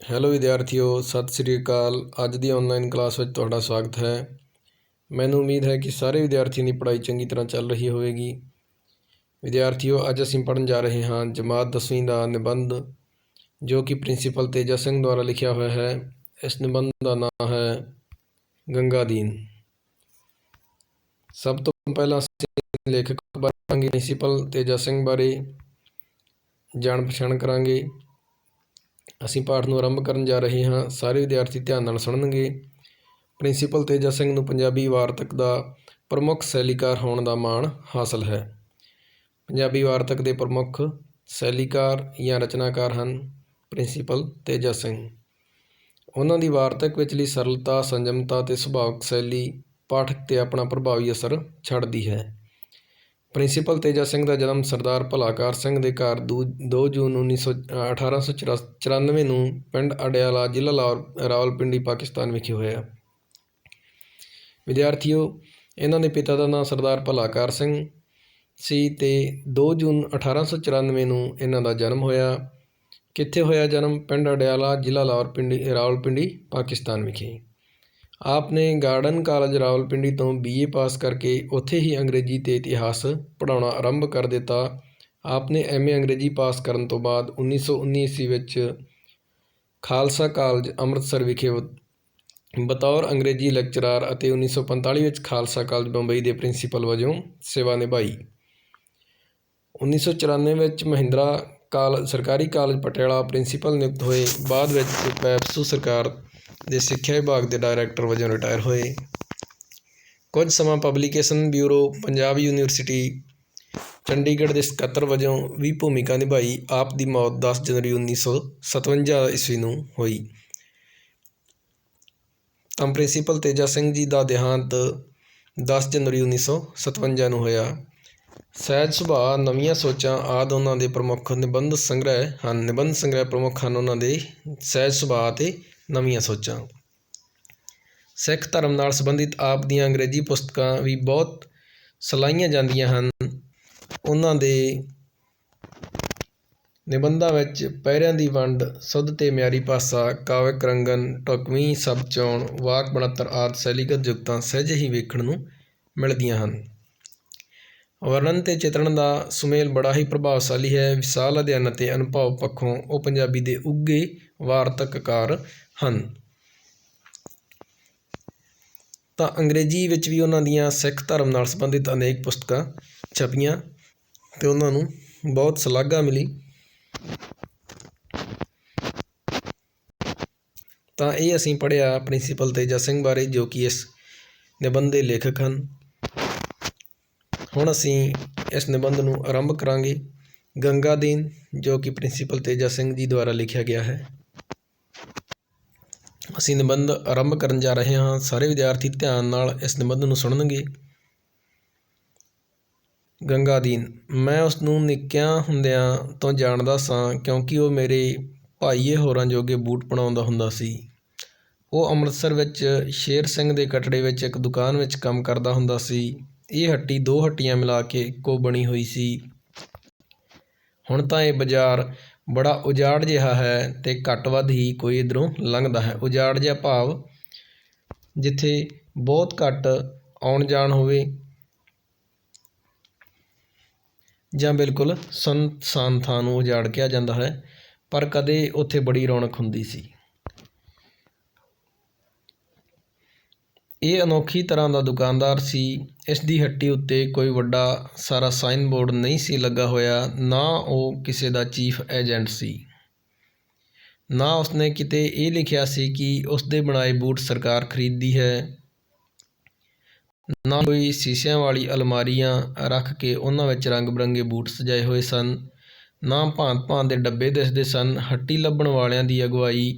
Hello ਵਿਦਿਆਰਥੀਓ, Sat Sri ਅਕਾਲ। ਅੱਜ ਦੀ online class ਵਿੱਚ ਤੁਹਾਡਾ ਸਵਾਗਤ ਹੈ। ਮੈਨੂੰ ਉਮੀਦ ਹੈ ਕਿ ਸਾਰੇ ਵਿਦਿਆਰਥੀਆਂ ਦੀ ਪੜ੍ਹਾਈ ਚੰਗੀ ਤਰ੍ਹਾਂ ਚੱਲ ਰਹੀ ਹੋਵੇਗੀ। ਵਿਦਿਆਰਥੀਓ, ਅੱਜ ਅਸੀਂ ਪੜ੍ਹਨ ਜਾ ਰਹੇ ਹਾਂ ਜਮਾਤ 10ਵੀਂ ਦਾ ਨਿਬੰਧ, ਜੋ ਕਿ ਪ੍ਰਿੰਸੀਪਲ ਤੇਜਾ ਸਿੰਘ ਦੁਆਰਾ ਲਿਖਿਆ ਹੋਇਆ ਹੈ। ਇਸ ਨਿਬੰਧ ਦਾ ਨਾਮ ਹੈ ਗੰਗਾਦੀਨ ਸਭ ਤੋਂ ਪਹਿਲਾਂ ਅਸੀਂ ਲੇਖਕ ਬਾਰੇ ਪ੍ਰਿੰਸੀਪਲ ਤੇਜਾ ਸਿੰਘ ਬਾਰੇ ਜਾਣ ਪਛਾਣ ਕਰਾਂਗੇ। ਅਸੀਂ ਪਾਠ ਨੂੰ ਆਰੰਭ ਕਰਨ ਜਾ ਰਹੇ ਹਾਂ। ਸਾਰੇ ਵਿਦਿਆਰਥੀ ਧਿਆਨ ਨਾਲ ਸੁਣਨਗੇ। ਪ੍ਰਿੰਸੀਪਲ ਤੇਜਾ ਸਿੰਘ ਨੂੰ ਪੰਜਾਬੀ ਵਾਰਤਕ ਦਾ ਪ੍ਰਮੁੱਖ ਸ਼ੈਲੀਕਾਰ ਹੋਣ ਦਾ ਮਾਣ ਹਾਸਲ ਹੈ। ਪੰਜਾਬੀ ਵਾਰਤਕ ਦੇ ਪ੍ਰਮੁੱਖ ਸ਼ੈਲੀਕਾਰ ਜਾਂ ਰਚਨਾਕਾਰ ਹਨ ਪ੍ਰਿੰਸੀਪਲ ਤੇਜਾ ਸਿੰਘ। ਉਹਨਾਂ ਦੀ ਵਾਰਤਕ ਵਿਚਲੀ ਸਰਲਤਾ, ਸੰਜਮਤਾ ਤੇ ਸੁਭਾਵਕ ਸ਼ੈਲੀ ਪਾਠਕ ਤੇ ਆਪਣਾ ਪ੍ਰਭਾਵੀ ਅਸਰ ਛੱਡਦੀ ਹੈ। ਪ੍ਰਿੰਸੀਪਲ ਤੇਜਾ ਸਿੰਘ ਦਾ ਜਨਮ ਸਰਦਾਰ ਭਲਾਕਾਰ ਸਿੰਘ ਦੇ ਘਰ ਦੂ, ਦੋ ਜੂਨ 1900 1894 ਨੂੰ ਪਿੰਡ ਅਡਿਆਲਾ ਜ਼ਿਲ੍ਹਾ ਲਾਹੌਰ, ਰਾਵਲਪਿੰਡੀ, ਪਾਕਿਸਤਾਨ ਵਿਖੇ ਹੋਇਆ। ਵਿਦਿਆਰਥੀਓ, ਇਹਨਾਂ ਦੇ ਪਿਤਾ ਦਾ ਨਾਮ ਸਰਦਾਰ ਭਲਾਕਾਰ ਸਿੰਘ ਸੀ ਤੇ 2 ਜੂਨ 1894 ਨੂੰ ਇਹਨਾਂ ਦਾ ਜਨਮ ਹੋਇਆ। ਕਿੱਥੇ ਹੋਇਆ ਜਨਮ? ਪਿੰਡ ਅਡਿਆਲਾ ਜ਼ਿਲ੍ਹਾ ਲਾਹੌਰਪਿੰਡੀ ਰਾਵਲਪਿੰਡੀ, ਪਾਕਿਸਤਾਨ ਵਿਖੇ। ਆਪ ਨੇ ਗਾਰਡਨ ਕਾਲਜ ਰਾਵਲਪਿੰਡੀ ਤੋਂ ਬੀਏ ਪਾਸ ਕਰਕੇ ਉੱਥੇ ਹੀ ਅੰਗਰੇਜ਼ੀ ਤੇ ਇਤਿਹਾਸ ਪੜ੍ਹਾਉਣਾ ਆਰੰਭ ਕਰ ਦਿੱਤਾ। ਆਪ ਨੇ ਐਮਏ ਅੰਗਰੇਜ਼ੀ ਪਾਸ ਕਰਨ ਤੋਂ ਬਾਅਦ 1919 ਈਸਵੀ ਵਿੱਚ ਖਾਲਸਾ ਕਾਲਜ ਅੰਮ੍ਰਿਤਸਰ ਵਿਖੇ ਬਤੌਰ ਅੰਗਰੇਜ਼ੀ ਲੈਕਚਰਾਰ ਅਤੇ 1945 ਵਿੱਚ ਖਾਲਸਾ ਕਾਲਜ ਬੰਬਈ ਦੇ ਪ੍ਰਿੰਸੀਪਲ ਵਜੋਂ ਸੇਵਾ ਨਿਭਾਈ। 1994 ਵਿੱਚ ਮਹਿੰਦਰਾ ਕਾਲ, ਸਰਕਾਰੀ ਕਾਲਜ ਪਟਿਆਲਾ ਪ੍ਰਿੰਸੀਪਲ ਨਿਯੁਕਤ ਹੋਏ। ਬਾਅਦ ਵਿੱਚ ਪੈਪਸੂ ਸਰਕਾਰ ਦੇ ਸਿੱਖਿਆ ਵਿਭਾਗ ਦੇ ਡਾਇਰੈਕਟਰ ਵਜੋਂ ਰਿਟਾਇਰ ਹੋਏ। ਕੁਝ ਸਮਾਂ publication bureau, Punjab university, Chandigarh ਦੇ ਸਕੱਤਰ ਵਜੋਂ ਵੀ ਭੂਮਿਕਾ ਨਿਭਾਈ। ਆਪ ਦੀ ਮੌਤ 10 ਜਨਵਰੀ 1957 ਈਸਵੀ ਨੂੰ ਹੋਈ। ਤਾਂ ਪ੍ਰਿੰਸੀਪਲ ਤੇਜਾ ਸਿੰਘ ਜੀ ਦਾ ਦੇਹਾਂਤ 10 ਜਨਵਰੀ 1957 ਨੂੰ ਹੋਇਆ। ਸਹਿਜ ਸੁਭਾਅ, ਨਵੀਆਂ ਸੋਚਾਂ ਆਦਿ ਉਹਨਾਂ ਦੇ ਪ੍ਰਮੁੱਖ ਨਿਬੰਧ ਸੰਗ੍ਰਹਿ ਹਨ। ਨਿਬੰਧ ਸੰਗ੍ਰਹਿ ਪ੍ਰਮੁੱਖ ਹਨ ਉਹਨਾਂ ਦੇ ਸਹਿਜ ਸੁਭਾਅ ਅਤੇ ਨਵੀਆਂ ਸੋਚਾਂ। ਸਿੱਖ ਧਰਮ ਨਾਲ ਸੰਬੰਧਿਤ ਆਪ ਦੀਆਂ ਅੰਗਰੇਜ਼ੀ ਪੁਸਤਕਾਂ ਵੀ ਬਹੁਤ ਸਲਾਹੀਆਂ ਜਾਂਦੀਆਂ ਹਨ। ਉਹਨਾਂ ਦੇ ਨਿਬੰਧਾਂ ਵਿੱਚ ਪਹਿਰਿਆਂ ਦੀ ਵੰਡ, ਸੁੱਧ ਤੇ ਮਿਆਰੀ ਭਾਸ਼ਾ, ਕਾਵਿਕ ਰੰਗਨ ਟੁਕਵੀਂ ਸਭ ਚੋਣ, ਵਾਕ ਬਣਤਰ ਆਦਿ ਸ਼ੈਲੀਗਤ ਜੁਗਤਾਂ ਸਹਿਜ ਹੀ ਵੇਖਣ ਨੂੰ ਮਿਲਦੀਆਂ ਹਨ। ਵਰਣਨ ਅਤੇ ਚਿਤਰਣ ਦਾ ਸੁਮੇਲ ਬੜਾ ਹੀ ਪ੍ਰਭਾਵਸ਼ਾਲੀ ਹੈ। ਵਿਸ਼ਾਲ ਅਧਿਐਨ ਅਤੇ ਅਨੁਭਵ ਪੱਖੋਂ ਉਹ ਪੰਜਾਬੀ ਦੇ ਉੱਗੇ ਵਾਰਤਕਕਾਰ ਹਨ। ਤਾਂ ਅੰਗਰੇਜ਼ੀ ਵਿੱਚ ਵੀ ਉਹਨਾਂ ਦੀਆਂ ਸਿੱਖ ਧਰਮ ਨਾਲ ਸੰਬੰਧਿਤ ਅਨੇਕ ਪੁਸਤਕਾਂ ਛਪੀਆਂ ਤੇ ਉਹਨਾਂ ਨੂੰ ਬਹੁਤ ਸ਼ਲਾਘਾ ਮਿਲੀ। ਤਾਂ ਇਹ ਅਸੀਂ ਪੜ੍ਹਿਆ ਪ੍ਰਿੰਸੀਪਲ ਤੇਜਾ ਸਿੰਘ ਬਾਰੇ ਜੋ ਕਿ ਇਸ ਨਿਬੰਧ ਦੇ ਲੇਖਕ ਹਨ। ਹੁਣ ਅਸੀਂ ਇਸ ਨਿਬੰਧ ਨੂੰ ਆਰੰਭ ਕਰਾਂਗੇ ਗੰਗਾ ਦੀਨ, ਜੋ ਕਿ ਪ੍ਰਿੰਸੀਪਲ ਤੇਜਾ ਸਿੰਘ ਜੀ ਦੁਆਰਾ ਲਿਖਿਆ ਗਿਆ ਹੈ। ਅਸੀਂ ਨਿਬੰਧ ਆਰੰਭ ਕਰਨ ਜਾ ਰਹੇ ਹਾਂ। ਸਾਰੇ ਵਿਦਿਆਰਥੀ ਧਿਆਨ ਨਾਲ ਇਸ ਨਿਬੰਧ ਨੂੰ ਸੁਣਨਗੇ। ਗੰਗਾ ਦੀਨ, ਮੈਂ ਉਸ ਨੂੰ ਨਿੱਕਿਆਂ ਹੁੰਦਿਆਂ ਤੋਂ ਜਾਣਦਾ ਸਾਂ ਕਿਉਂਕਿ ਉਹ ਮੇਰੇ ਭਾਈਏ ਹੋਰਾਂ ਜੋਗੇ ਬੂਟ ਬਣਾਉਂਦਾ ਹੁੰਦਾ ਸੀ। ਉਹ ਅੰਮ੍ਰਿਤਸਰ ਵਿੱਚ ਸ਼ੇਰ ਸਿੰਘ ਦੇ ਕਟੜੇ ਵਿੱਚ ਇੱਕ ਦੁਕਾਨ ਵਿੱਚ ਕੰਮ ਕਰਦਾ ਹੁੰਦਾ ਸੀ। ਇਹ ਹੱਟੀ ਦੋ ਹੱਟੀਆਂ ਮਿਲਾ ਕੇ ਇੱਕੋ ਬਣੀ ਹੋਈ ਸੀ। ਹੁਣ ਤਾਂ ਇਹ ਬਾਜ਼ਾਰ ਬੜਾ ਉਜਾੜ ਜਿਹਾ ਹੈ ਤੇ ਘੱਟ ਵੱਧ ਹੀ ਕੋਈ ਇਧਰੋਂ ਲੰਘਦਾ ਹੈ। ਉਜਾੜ ਜਿਹਾ ਭਾਵ ਜਿੱਥੇ ਬਹੁਤ ਘੱਟ ਆਉਣ ਜਾਣ ਹੋਵੇ ਜਾਂ ਬਿਲਕੁਲ ਸੰਤ ਸੁਨਸਾਨ ਥਾਂ ਨੂੰ ਉਜਾੜ ਕਿਹਾ ਜਾਂਦਾ ਹੈ, ਪਰ ਕਦੇ ਉੱਥੇ ਬੜੀ ਰੌਣਕ ਹੁੰਦੀ ਸੀ। ਇਹ ਅਨੋਖੀ ਤਰ੍ਹਾਂ ਦਾ ਦੁਕਾਨਦਾਰ ਸੀ। ਇਸ ਦੀ ਹੱਟੀ ਉੱਤੇ ਕੋਈ ਵੱਡਾ ਸਾਰਾ ਸਾਈਨ ਬੋਰਡ ਨਹੀਂ ਸੀ ਲੱਗਾ ਹੋਇਆ, ਨਾ ਉਹ ਕਿਸੇ ਦਾ ਚੀਫ ਏਜੰਟ ਸੀ। ਨਾ ਉਸਨੇ ਕਿਤੇ ਇਹ ਲਿਖਿਆ ਸੀ ਕਿ ਉਸ ਦੇ ਬਣਾਏ ਬੂਟ ਸਰਕਾਰ ਖਰੀਦਦੀ ਹੈ। ਨਾ ਕੋਈ ਸ਼ੀਸ਼ਿਆਂ ਵਾਲੀ ਅਲਮਾਰੀਆਂ ਰੱਖ ਕੇ ਉਹਨਾਂ ਵਿੱਚ ਰੰਗ ਬਰੰਗੇ ਬੂਟ ਸਜਾਏ ਹੋਏ ਸਨ। ਨਾ ਭਾਂਤ ਭਾਂਤ ਦੇ ਡੱਬੇ ਦਿਸਦੇ ਸਨ। ਹੱਟੀ ਲੱਭਣ ਵਾਲਿਆਂ ਦੀ ਅਗਵਾਈ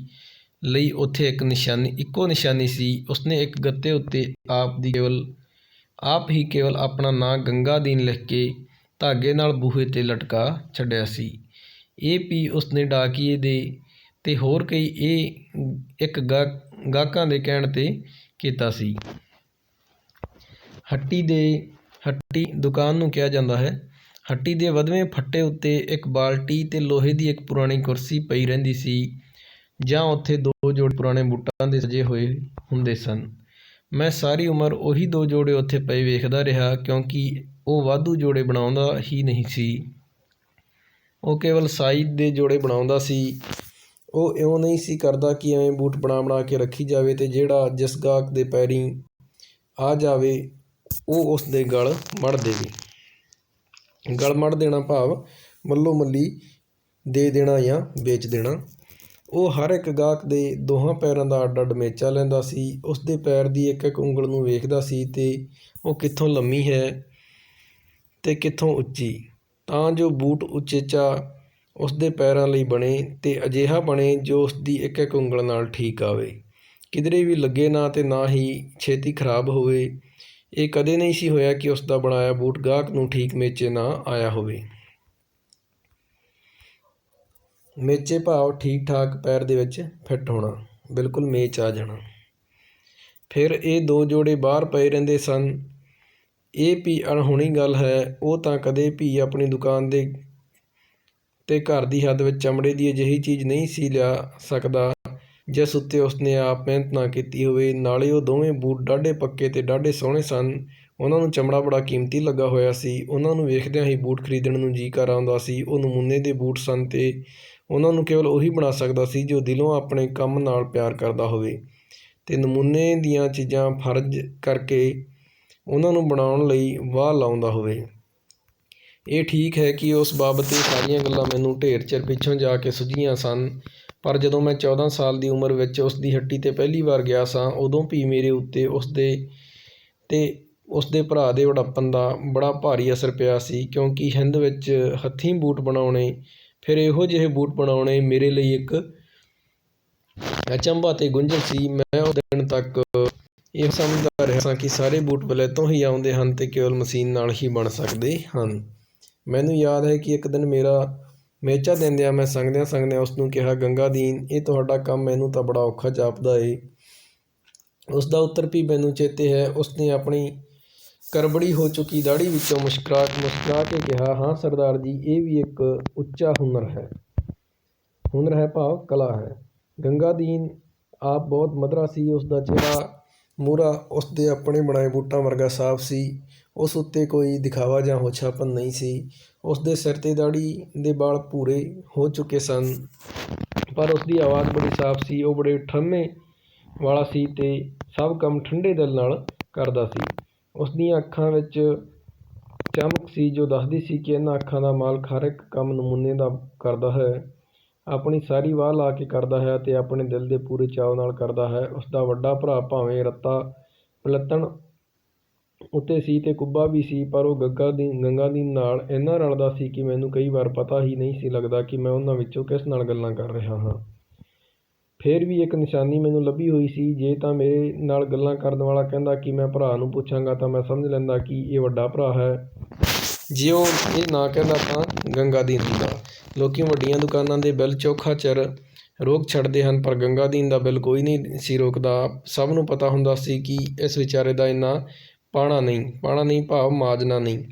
ਲਈ ਉੱਥੇ ਇੱਕ ਨਿਸ਼ਾਨੀ, ਇੱਕੋ ਨਿਸ਼ਾਨੀ ਸੀ। ਉਸਨੇ ਇੱਕ ਗੱਤੇ ਉੱਤੇ ਆਪ ਦੀ ਕੇਵਲ, ਆਪ ਹੀ ਕੇਵਲ ਆਪਣਾ ਨਾਂ ਗੰਗਾ ਦੀਨ ਲਿਖ ਕੇ ਧਾਗੇ ਨਾਲ ਬੂਹੇ 'ਤੇ ਲਟਕਾ ਛੱਡਿਆ ਸੀ। ਇਹ ਪੀ ਉਸਨੇ ਡਾਕੀਏ ਦੇ ਤੇ ਹੋਰ ਕਈ, ਇਹ ਇੱਕ ਗਾਹਕਾਂ ਦੇ ਕਹਿਣ 'ਤੇ ਕੀਤਾ ਸੀ। ਹੱਟੀ ਦੇ, ਹੱਟੀ ਦੁਕਾਨ ਨੂੰ ਕਿਹਾ ਜਾਂਦਾ ਹੈ। ਹੱਟੀ ਦੇ ਵਧਵੇਂ ਫੱਟੇ ਉੱਤੇ ਇੱਕ ਬਾਲਟੀ ਤੇ ਲੋਹੇ ਦੀ ਇੱਕ ਪੁਰਾਣੀ ਕੁਰਸੀ ਪਈ ਰਹਿੰਦੀ ਸੀ। ਜਾਂ ਉੱਥੇ ਦੋ ਜੋੜੇ ਪੁਰਾਣੇ ਬੂਟਾਂ ਦੇ ਸਜੇ ਹੋਏ ਹੁੰਦੇ ਸਨ। ਮੈਂ ਸਾਰੀ ਉਮਰ ਉਹੀ ਦੋ ਜੋੜੇ ਉੱਥੇ ਪਏ ਵੇਖਦਾ ਰਿਹਾ, ਕਿਉਂਕਿ ਉਹ ਵਾਧੂ ਜੋੜੇ ਬਣਾਉਂਦਾ ਹੀ ਨਹੀਂ ਸੀ। ਉਹ ਕੇਵਲ ਸਾਈਜ਼ ਦੇ ਜੋੜੇ ਬਣਾਉਂਦਾ ਸੀ। ਉਹ ਇਉਂ ਨਹੀਂ ਸੀ ਕਰਦਾ ਕਿ ਐਵੇਂ ਬੂਟ ਬਣਾ ਬਣਾ ਕੇ ਰੱਖੀ ਜਾਵੇ ਤੇ ਜਿਹੜਾ ਜਿਸ ਗਾਹਕ ਦੇ ਪੈਰੀਂ ਆ ਜਾਵੇ, ਉਹ ਉਸ ਦੇ ਗਲ ਮੜ ਦੇਵੇ। ਗਲ ਮੜ ਦੇਣਾ ਭਾਵ ਮੱਲੋ ਮੱਲੀ ਦੇ ਦੇਣਾ ਜਾਂ ਵੇਚ ਦੇਣਾ। ਉਹ ਹਰ ਇੱਕ ਗਾਹਕ ਦੇ ਦੋਹਾਂ ਪੈਰਾਂ ਦਾ ਅੱਡ ਅੱਡ ਮੇਚਾ ਲੈਂਦਾ ਸੀ। ਉਸ ਦੇ ਪੈਰ ਦੀ ਇੱਕ ਇੱਕ ਉਂਗਲ ਨੂੰ ਵੇਖਦਾ ਸੀ ਅਤੇ ਉਹ ਕਿੱਥੋਂ ਲੰਮੀ ਹੈ ਅਤੇ ਕਿੱਥੋਂ ਉੱਚੀ। ਤਾਂ ਜੋ ਬੂਟ ਉਚੇਚਾ ਉਸ ਦੇ ਪੈਰਾਂ ਲਈ ਬਣੇ ਅਤੇ ਅਜਿਹਾ ਬਣੇ ਜੋ ਉਸ ਦੀ ਇੱਕ ਇੱਕ ਉਂਗਲ ਨਾਲ ਠੀਕ ਆਵੇ। ਕਿਧਰੇ ਵੀ ਲੱਗੇ ਨਾ ਅਤੇ ਨਾ ਹੀ ਛੇਤੀ ਖਰਾਬ ਹੋਵੇ। ਇਹ ਕਦੇ ਨਹੀਂ ਸੀ ਹੋਇਆ ਕਿ ਉਸ ਦਾ ਬਣਾਇਆ ਬੂਟ ਗਾਹਕ ਨੂੰ ਠੀਕ ਮੇਚੇ ਨਾ ਆਇਆ ਹੋਵੇ। ਮੇਚੇ ਭਾਵ ਠੀਕ ਠਾਕ ਪੈਰ ਦੇ ਵਿੱਚ ਫਿੱਟ ਹੋਣਾ, ਬਿਲਕੁਲ ਮੇਚ ਆ ਜਾਣਾ। ਫਿਰ ਇਹ ਦੋ ਜੋੜੇ ਬਾਹਰ ਪਏ ਰਹਿੰਦੇ ਸਨ। ਇਹ ਵੀ ਅਣਹੋਣੀ ਗੱਲ ਹੈ, ਉਹ ਤਾਂ ਕਦੇ ਵੀ ਆਪਣੀ ਦੁਕਾਨ ਦੇ ਤੇ ਘਰ ਦੀ ਹੱਦ ਵਿੱਚ ਚਮੜੇ ਦੀ ਅਜਿਹੀ ਚੀਜ਼ ਨਹੀਂ ਸੀ ਲਿਆ ਸਕਦਾ, ਜਿਸ ਉੱਤੇ ਉਸਨੇ ਆਪ ਮਿਹਨਤ ਨਾ ਕੀਤੀ ਹੋਵੇ। ਨਾਲੇ ਉਹ ਦੋਵੇਂ ਬੂਟ ਡਾਢੇ ਪੱਕੇ ਤੇ ਡਾਢੇ ਸੋਹਣੇ ਸਨ। ਉਹਨਾਂ ਨੂੰ ਚਮੜਾ ਬੜਾ ਕੀਮਤੀ ਲੱਗਾ ਹੋਇਆ ਸੀ। ਉਹਨਾਂ ਨੂੰ ਵੇਖਦਿਆਂ ਹੀ ਬੂਟ ਖਰੀਦਣ ਨੂੰ ਜੀ ਕਰ ਆਉਂਦਾ ਸੀ। ਉਹ ਨਮੂਨੇ ਦੇ ਬੂਟ ਸਨ ਤੇ ਉਹਨਾਂ ਨੂੰ ਕੇਵਲ ਉਹੀ ਬਣਾ ਸਕਦਾ ਸੀ ਜੋ ਦਿਲੋਂ ਆਪਣੇ ਕੰਮ ਨਾਲ ਪਿਆਰ ਕਰਦਾ ਹੋਵੇ ਅਤੇ ਨਮੂਨੇ ਦੀਆਂ ਚੀਜ਼ਾਂ ਫਰਜ਼ ਕਰਕੇ ਉਹਨਾਂ ਨੂੰ ਬਣਾਉਣ ਲਈ ਵਾਹ ਲਾਉਂਦਾ ਹੋਵੇ। ਇਹ ਠੀਕ ਹੈ ਕਿ ਉਸ ਬਾਬਤ ਇਹ ਸਾਰੀਆਂ ਗੱਲਾਂ ਮੈਨੂੰ ਢੇਰ ਚਿਰ ਪਿੱਛੋਂ ਜਾ ਕੇ ਸੁੱਝੀਆਂ ਸਨ, ਪਰ ਜਦੋਂ ਮੈਂ 14 ਸਾਲ ਦੀ ਉਮਰ ਵਿੱਚ ਉਸ ਦੀ ਹੱਟੀ ਤੇ ਪਹਿਲੀ ਵਾਰ ਗਿਆ ਸਾਂ, ਉਦੋਂ ਵੀ ਮੇਰੇ ਉੱਤੇ ਉਸ ਦੇ ਤੇ ਉਸ ਦੇ ਭਰਾ ਦੇ ਵਡੱਪਨ ਦਾ ਬੜਾ ਭਾਰੀ ਅਸਰ ਪਿਆ ਸੀ, ਕਿਉਂਕਿ ਹਿੰਦ ਵਿੱਚ ਹੱਥੀਂ ਬੂਟ ਬਣਾਉਣੇ ਫਿਰ ਇਹੋ ਜਿਹੇ ਬੂਟ ਬਣਾਉਣੇ ਮੇਰੇ ਲਈ ਇੱਕ ਅਚੰਭਾ ਅਤੇ ਗੁੰਝਲ ਸੀ। ਮੈਂ ਉਹ ਦਿਨ ਤੱਕ ਇਹ ਸਮਝਦਾ ਰਿਹਾ ਸਾਂ ਕਿ ਸਾਰੇ ਬੂਟ ਬਲੈਤੋਂ ਹੀ ਆਉਂਦੇ ਹਨ ਤੇ ਕੇਵਲ ਮਸ਼ੀਨ ਨਾਲ ਹੀ ਬਣ ਸਕਦੇ ਹਨ। ਮੈਨੂੰ ਯਾਦ ਹੈ ਕਿ ਇੱਕ ਦਿਨ ਮੇਰਾ ਮੇਚਾ ਦਿੰਦਿਆਂ ਮੈਂ ਸੰਗਦਿਆਂ ਸੰਗਦਿਆਂ ਉਸ ਨੂੰ ਕਿਹਾ, ਗੰਗਾ ਦੀਨ, ਇਹ ਤੁਹਾਡਾ ਕੰਮ ਮੈਨੂੰ ਤਾਂ ਬੜਾ ਔਖਾ ਜਾਪਦਾ ਏ। ਉਸ ਦਾ ਉੱਤਰ ਵੀ ਮੈਨੂੰ ਚੇਤੇ ਹੈ। ਉਸਨੇ ਆਪਣੀ ਕਰਬੜੀ ਹੋ ਚੁੱਕੀ ਦਾੜੀ ਵਿੱਚੋਂ ਮੁਸਕਰਾ ਮੁਸਕਰਾ ਕੇ ਕਿਹਾ, ਹਾਂ ਸਰਦਾਰ ਜੀ, ਇਹ ਵੀ ਇੱਕ ਉੱਚਾ ਹੁਨਰ ਹੈ। ਹੁਨਰ ਹੈ ਭਾਵ ਕਲਾ ਹੈ। ਗੰਗਾ ਦੀਨ ਆਪ ਬਹੁਤ ਮਧਰਾ ਸੀ, ਉਸ ਦਾ ਚਿਹਰਾ ਮੂਰਾ ਉਸ ਦੇ ਆਪਣੇ ਬਣਾਏ ਬੂਟਾਂ ਵਰਗਾ ਸਾਫ਼ ਸੀ। ਉਸ ਉੱਤੇ ਕੋਈ ਦਿਖਾਵਾ ਜਾਂ ਹੋਛਾਪਨ ਨਹੀਂ ਸੀ। ਉਸ ਦੇ ਸਿਰ ਤੇ ਦਾੜੀ ਦੇ ਵਾਲ ਭੂਰੇ ਹੋ ਚੁੱਕੇ ਸਨ, ਪਰ ਉਸ ਦੀ ਆਵਾਜ਼ ਬੜੀ ਸਾਫ਼ ਸੀ। ਉਹ ਬੜੇ ਠੰਮੇ ਵਾਲਾ ਸੀ ਤੇ ਸਭ ਕੰਮ ਠੰਡੇ ਦਿਲ ਨਾਲ ਕਰਦਾ ਸੀ। ਉਸ ਦੀਆਂ ਅੱਖਾਂ ਵਿੱਚ ਚਮਕ ਸੀ, ਜੋ ਦੱਸਦੀ ਸੀ ਕਿ ਇਹਨਾਂ ਅੱਖਾਂ ਦਾ ਮਾਲਕ ਹਰ ਇੱਕ ਕੰਮ ਨਮੂਨੇ ਦਾ ਕਰਦਾ ਹੈ। ਆਪਣੀ ਸਾਰੀ ਵਾਹ ਲਾ ਕੇ ਕਰਦਾ ਹੈ ਅਤੇ ਆਪਣੇ ਦਿਲ ਦੇ ਪੂਰੇ ਚਾਅ ਨਾਲ ਕਰਦਾ ਹੈ। ਉਸ ਦਾ ਵੱਡਾ ਭਰਾ ਭਾਵੇਂ ਰੱਤਾ ਪਲੱਤਣ ਉੱਤੇ ਸੀ ਤੇ ਕੁੱਬਾ ਵੀ ਸੀ, ਪਰ ਉਹ ਗੱਗਾ ਦੀ, ਗੰਗਾ ਦੀ ਨਾਲ ਇੰਨਾ ਰਲਦਾ ਸੀ ਕਿ ਮੈਨੂੰ ਕਈ ਵਾਰ ਪਤਾ ਹੀ ਨਹੀਂ ਸੀ ਲੱਗਦਾ ਕਿ ਮੈਂ ਉਹਨਾਂ ਵਿੱਚੋਂ ਕਿਸ ਨਾਲ ਗੱਲਾਂ ਕਰ ਰਿਹਾ ਹਾਂ। ਫਿਰ ਵੀ ਇੱਕ ਨਿਸ਼ਾਨੀ ਮੈਨੂੰ ਲੱਭੀ ਹੋਈ ਸੀ, ਜੇ ਤਾਂ ਮੇਰੇ ਨਾਲ ਗੱਲਾਂ ਕਰਨ ਵਾਲਾ ਕਹਿੰਦਾ ਕਿ ਮੈਂ ਭਰਾ ਨੂੰ ਪੁੱਛਾਂਗਾ ਤਾਂ ਮੈਂ ਸਮਝ ਲੈਂਦਾ ਕਿ ਇਹ ਵੱਡਾ ਭਰਾ ਹੈ। ਜੇ ਉਹ ਇਹ ਨਾ ਕਹਿੰਦਾ ਤਾਂ ਗੰਗਾ ਦੀਨ ਦਾ ਲੋਕ ਵੱਡੀਆਂ ਦੁਕਾਨਾਂ ਦੇ ਬਿੱਲ ਚੋਖਾ ਚਿਰ ਰੋਕ ਛੱਡਦੇ ਹਨ, ਪਰ ਗੰਗਾ ਦੀਨ ਦਾ ਬਿੱਲ ਕੋਈ ਨਹੀਂ ਸੀ ਰੋਕਦਾ। ਸਭ ਨੂੰ ਪਤਾ ਹੁੰਦਾ ਸੀ ਕਿ ਇਸ ਵਿਚਾਰੇ ਦਾ ਇੰਨਾ ਪਾਣਾ ਨਹੀਂ ਪਾਣਾ ਨਹੀਂ, ਭਾਵ ਮਾਜਨਾ ਨਹੀਂ।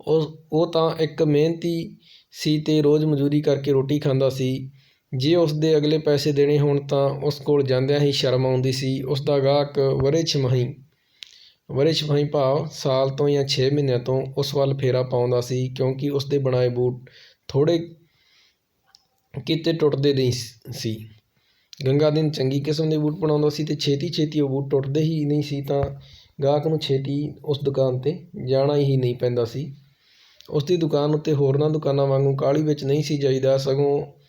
ਉਹ ਉਹ ਤਾਂ ਇੱਕ ਮਿਹਨਤੀ ਸੀ ਤੇ ਰੋਜ਼ ਮਜ਼ਦੂਰੀ ਕਰਕੇ ਰੋਟੀ ਖਾਂਦਾ ਸੀ। ਜੇ ਉਸਦੇ ਅਗਲੇ ਪੈਸੇ ਦੇਣੇ ਹੋਣ ਤਾਂ ਉਸ ਕੋਲ ਜਾਂਦਿਆਂ ਹੀ ਸ਼ਰਮ ਆਉਂਦੀ ਸੀ। ਉਸਦਾ ਗਾਹਕ ਵਰੇ ਛਮਾਹੀ ਵਰੇ ਛਮਾਹੀ ਭਾਵ ਸਾਲ ਤੋਂ ਜਾਂ ਛੇ ਮਹੀਨਿਆਂ ਤੋਂ ਉਸ ਵੱਲ ਫੇਰਾ ਪਾਉਂਦਾ ਸੀ ਕਿਉਂਕਿ ਉਸਦੇ ਬਣਾਏ ਬੂਟ ਥੋੜ੍ਹੇ ਕਿਤੇ ਟੁੱਟਦੇ ਨਹੀਂ ਸੀ। ਗੰਗਾ ਦਿਨ ਚੰਗੀ ਕਿਸਮ ਦੇ ਬੂਟ ਬਣਾਉਂਦਾ ਸੀ ਤੇ ਛੇਤੀ ਛੇਤੀ ਉਹ ਬੂਟ ਟੁੱਟਦੇ ਹੀ ਨਹੀਂ ਸੀ ਤਾਂ ਗਾਹਕ ਨੂੰ ਛੇਤੀ ਉਸ ਦੁਕਾਨ 'ਤੇ ਜਾਣਾ ਹੀ ਨਹੀਂ ਪੈਂਦਾ ਸੀ। ਉਸ ਦੀ ਦੁਕਾਨ ਉੱਤੇ ਹੋਰਨਾਂ ਦੁਕਾਨਾਂ ਵਾਂਗੂ ਕਾਹਲੀ ਵਿੱਚ ਨਹੀਂ ਸੀ ਜਾਈਦਾ, ਸਗੋਂ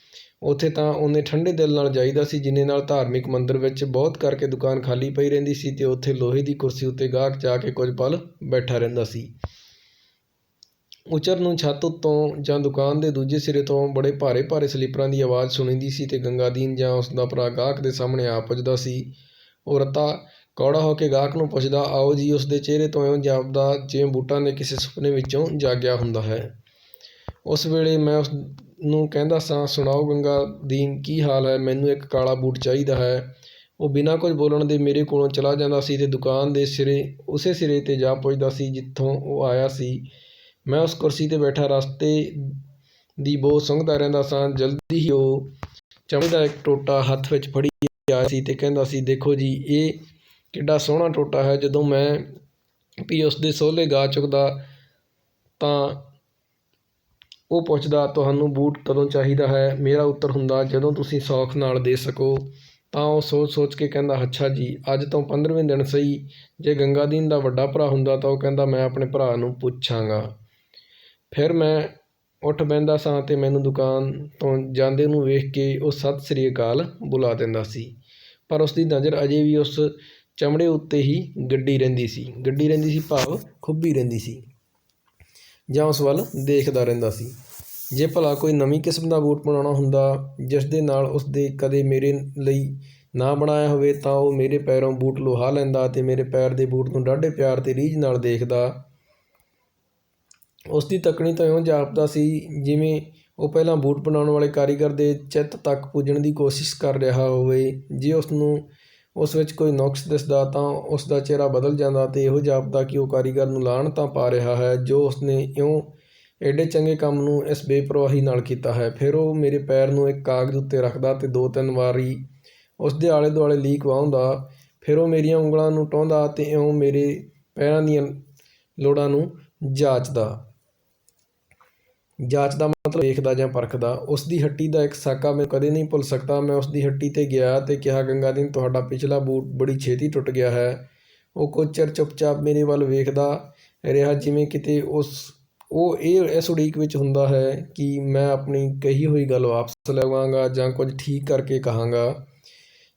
ਉੱਥੇ ਤਾਂ ਉਹਨੇ ਠੰਡੇ ਦਿਲ ਨਾਲ ਜਾਈਦਾ ਸੀ, ਜਿੰਨੇ ਨਾਲ ਧਾਰਮਿਕ ਮੰਦਰ ਵਿੱਚ ਬਹੁਤ ਕਰਕੇ ਦੁਕਾਨ ਖਾਲੀ ਪਈ ਰਹਿੰਦੀ ਸੀ ਤੇ ਉੱਥੇ ਲੋਹੇ ਦੀ ਕੁਰਸੀ ਉੱਤੇ ਗਾਹਕ ਜਾ ਕੇ ਕੁਝ ਪਲ ਬੈਠਾ ਰਹਿੰਦਾ ਸੀ। ਉਚਰ ਨੂੰ ਛੱਤ ਉੱਤੋਂ ਜਾਂ ਦੁਕਾਨ ਦੇ ਦੂਜੇ ਸਿਰੇ ਤੋਂ ਬੜੇ ਭਾਰੇ ਭਾਰੇ ਸਲੀਪਰਾਂ ਦੀ ਆਵਾਜ਼ ਸੁਣੀਦੀ ਸੀ ਤੇ ਗੰਗਾਦੀਨ ਜਾਂ ਉਸ ਦਾ ਭਰਾ ਗਾਹਕ ਦੇ ਸਾਹਮਣੇ ਆ ਪੁੱਜਦਾ ਸੀ। ਉਹ ਰੱਤਾ ਕੌੜਾ ਹੋ ਕੇ ਗਾਹਕ ਨੂੰ ਪੁੱਛਦਾ, ਆਓ ਜੀ ਉਸ ਦੇ ਚਿਹਰੇ ਤੋਂ ਇਉਂ ਜਾਪਦਾ ਜਿਵੇਂ ਬੂਟਾਂ ਨੇ ਕਿਸੇ ਸੁਪਨੇ ਵਿੱਚੋਂ ਜਾਗਿਆ ਹੁੰਦਾ ਹੈ। ਉਸ ਵੇਲੇ ਮੈਂ ਉਸ ਨੂੰ ਕਹਿੰਦਾ ਸਾਂ, ਸੁਣਾਓ ਗੰਗਾ ਦੀਨ, ਕੀ ਹਾਲ ਹੈ? ਮੈਨੂੰ ਇੱਕ ਕਾਲਾ ਬੂਟ ਚਾਹੀਦਾ ਹੈ। ਉਹ ਬਿਨਾਂ ਕੁਝ ਬੋਲਣ ਦੇ ਮੇਰੇ ਕੋਲੋਂ ਚਲਾ ਜਾਂਦਾ ਸੀ ਤੇ ਦੁਕਾਨ ਦੇ ਸਿਰੇ, ਉਸੇ ਸਿਰੇ ਤੇ ਜਾ ਪੁੱਜਦਾ ਸੀ ਜਿੱਥੋਂ ਉਹ ਆਇਆ ਸੀ। ਮੈਂ ਉਸ ਕੁਰਸੀ ਤੇ ਬੈਠਾ, ਰਸਤੇ ਦੀ ਬੋ ਸੁੰਘਦਾ ਰਹਿੰਦਾ ਸਾਂ। ਜਲਦੀ ਹੀ ਉਹ ਚਮੜੇ ਦਾ ਇੱਕ ਟੋਟਾ ਹੱਥ ਵਿੱਚ ਫੜੀ ਆਇਆ ਸੀ ਤੇ ਕਹਿੰਦਾ ਸੀ, ਦੇਖੋ ਜੀ, ਇਹ ਕਿੱਡਾ ਸੋਹਣਾ ਟੋਟਾ ਹੈ। ਜਦੋਂ ਮੈਂ ਵੀ ਉਸ ਦੇ ਸੋਹਲੇ ਗਾ ਚੁੱਕਦਾ ਤਾਂ ਉਹ ਪੁੱਛਦਾ, ਤੁਹਾਨੂੰ ਬੂਟ ਕਦੋਂ ਚਾਹੀਦਾ ਹੈ? ਮੇਰਾ ਉੱਤਰ ਹੁੰਦਾ, ਜਦੋਂ ਤੁਸੀਂ ਸੌਖ ਨਾਲ ਦੇ ਸਕੋ। ਤਾਂ ਉਹ ਸੋਚ ਸੋਚ ਕੇ ਕਹਿੰਦਾ, ਅੱਛਾ ਜੀ, ਅੱਜ ਤੋਂ 15ਵੇਂ ਦਿਨ ਸਹੀ। ਜੇ ਗੰਗਾ ਦੀਨ ਦਾ ਵੱਡਾ ਭਰਾ ਹੁੰਦਾ ਤਾਂ ਉਹ ਕਹਿੰਦਾ, ਮੈਂ ਆਪਣੇ ਭਰਾ ਨੂੰ ਪੁੱਛਾਂਗਾ। ਫਿਰ ਮੈਂ ਉੱਠ ਬਹਿੰਦਾ ਸਾਂ ਤੇ ਮੈਨੂੰ ਦੁਕਾਨ ਤੋਂ ਜਾਂਦੇ ਨੂੰ ਵੇਖ ਕੇ ਉਹ ਸਤਿ ਸ੍ਰੀ ਅਕਾਲ ਬੁਲਾ ਦਿੰਦਾ ਸੀ। ਪਰ ਉਸ ਦੀ ਨਜ਼ਰ ਅਜੇ ਵੀ ਉਸ ਚਮੜੇ ਉੱਤੇ ਹੀ ਗੱਡੀ ਰਹਿੰਦੀ ਸੀ। ਗੱਡੀ ਰਹਿੰਦੀ ਸੀ, ਭਾਵ ਖੁੱਬੀ ਰਹਿੰਦੀ ਸੀ। ਜਾਂ ਉਸ ਵੱਲ ਦੇਖਦਾ ਰਹਿੰਦਾ ਸੀ। ਜੇ ਭਲਾ ਕੋਈ ਨਵੀਂ ਕਿਸਮ ਦਾ ਬੂਟ ਬਣਾਉਣਾ ਹੁੰਦਾ, ਜਿਸ ਦੇ ਨਾਲ ਉਸ ਦੇ ਕਦੇ ਮੇਰੇ ਲਈ ਨਾ ਬਣਾਇਆ ਹੋਵੇ, ਤਾਂ ਉਹ ਮੇਰੇ ਪੈਰੋਂ ਬੂਟ ਲੋਹਾ ਲੈਂਦਾ ਅਤੇ ਮੇਰੇ ਪੈਰ ਦੇ ਬੂਟ ਨੂੰ ਡਾਢੇ ਪਿਆਰ ਤੇ ਰੀਝ ਨਾਲ ਦੇਖਦਾ। ਉਸ ਦੀ ਤੱਕਣੀ ਤਾਂ ਇਉਂ ਜਾਪਦਾ ਸੀ ਜਿਵੇਂ ਉਹ ਪਹਿਲਾਂ ਬੂਟ ਬਣਾਉਣ ਵਾਲੇ ਕਾਰੀਗਰ ਦੇ ਚਿੱਤ ਤੱਕ ਪੁੱਜਣ ਦੀ ਕੋਸ਼ਿਸ਼ ਕਰ ਰਿਹਾ ਹੋਵੇ, ਜੇ ਉਸ ਨੂੰ ਉਸ ਵਿੱਚ ਕੋਈ ਨੁਕਸ ਦਿਸਦਾ ਤਾਂ ਉਸ ਦਾ ਚਿਹਰਾ ਬਦਲ ਜਾਂਦਾ ਅਤੇ ਇਹੋ ਜਾਪਦਾ ਕਿ ਉਹ ਕਾਰੀਗਰ ਨੂੰ ਲਾਹਣ ਤਾਂ ਪਾ ਰਿਹਾ ਹੈ, ਜੋ ਉਸਨੇ ਇਉਂ ਐਡੇ ਚੰਗੇ ਕੰਮ ਨੂੰ ਇਸ ਬੇਪਰਵਾਹੀ ਨਾਲ ਕੀਤਾ ਹੈ। ਫਿਰ ਉਹ ਮੇਰੇ ਪੈਰ ਨੂੰ ਇੱਕ ਕਾਗਜ਼ ਉੱਤੇ ਰੱਖਦਾ ਅਤੇ ਦੋ ਤਿੰਨ ਵਾਰੀ ਉਸ ਦੇ ਆਲੇ ਦੁਆਲੇ ਲੀਕ ਵਾਹੁੰਦਾ। ਫਿਰ ਉਹ ਮੇਰੀਆਂ ਉਂਗਲਾਂ ਨੂੰ ਟੋਹਦਾ ਅਤੇ ਇਉਂ ਮੇਰੇ ਪੈਰਾਂ ਦੀਆਂ ਲੋੜਾਂ ਨੂੰ ਜਾਂਚਦਾ। ਜਾਂਚਦਾ ਮਤਲਬ ਵੇਖਦਾ ਜਾਂ ਪਰਖਦਾ ਉਸ ਦੀ ਹੱਟੀ ਦਾ ਇੱਕ ਸਾਕਾ ਮੈਂ ਕਦੇ ਨਹੀਂ ਭੁੱਲ ਸਕਦਾ। ਮੈਂ ਉਸ ਦੀ ਹੱਟੀ ਤੇ ਗਿਆ ਤੇ ਕਿਹਾ, ਗੰਗਾ ਦੀਨ ਤੁਹਾਡਾ ਪਿਛਲਾ ਬੂਟ ਬੜੀ ਛੇਤੀ ਟੁੱਟ ਗਿਆ ਹੈ। ਉਹ ਕੁਝ ਚਿਰ ਚੁੱਪਚਾਪ ਮੇਰੇ ਵੱਲ ਵੇਖਦਾ ਰਿਹਾ, ਜਿਵੇਂ ਕਿਤੇ ਉਸ, ਉਹ ਇਹ, ਇਸ ਉਡੀਕ ਵਿੱਚ ਹੁੰਦਾ ਹੈ ਕਿ ਮੈਂ ਆਪਣੀ ਕਹੀ ਹੋਈ ਗੱਲ ਵਾਪਸ ਲਵਾਂਗਾ ਜਾਂ ਕੁਝ ਠੀਕ ਕਰਕੇ ਕਹਾਂਗਾ।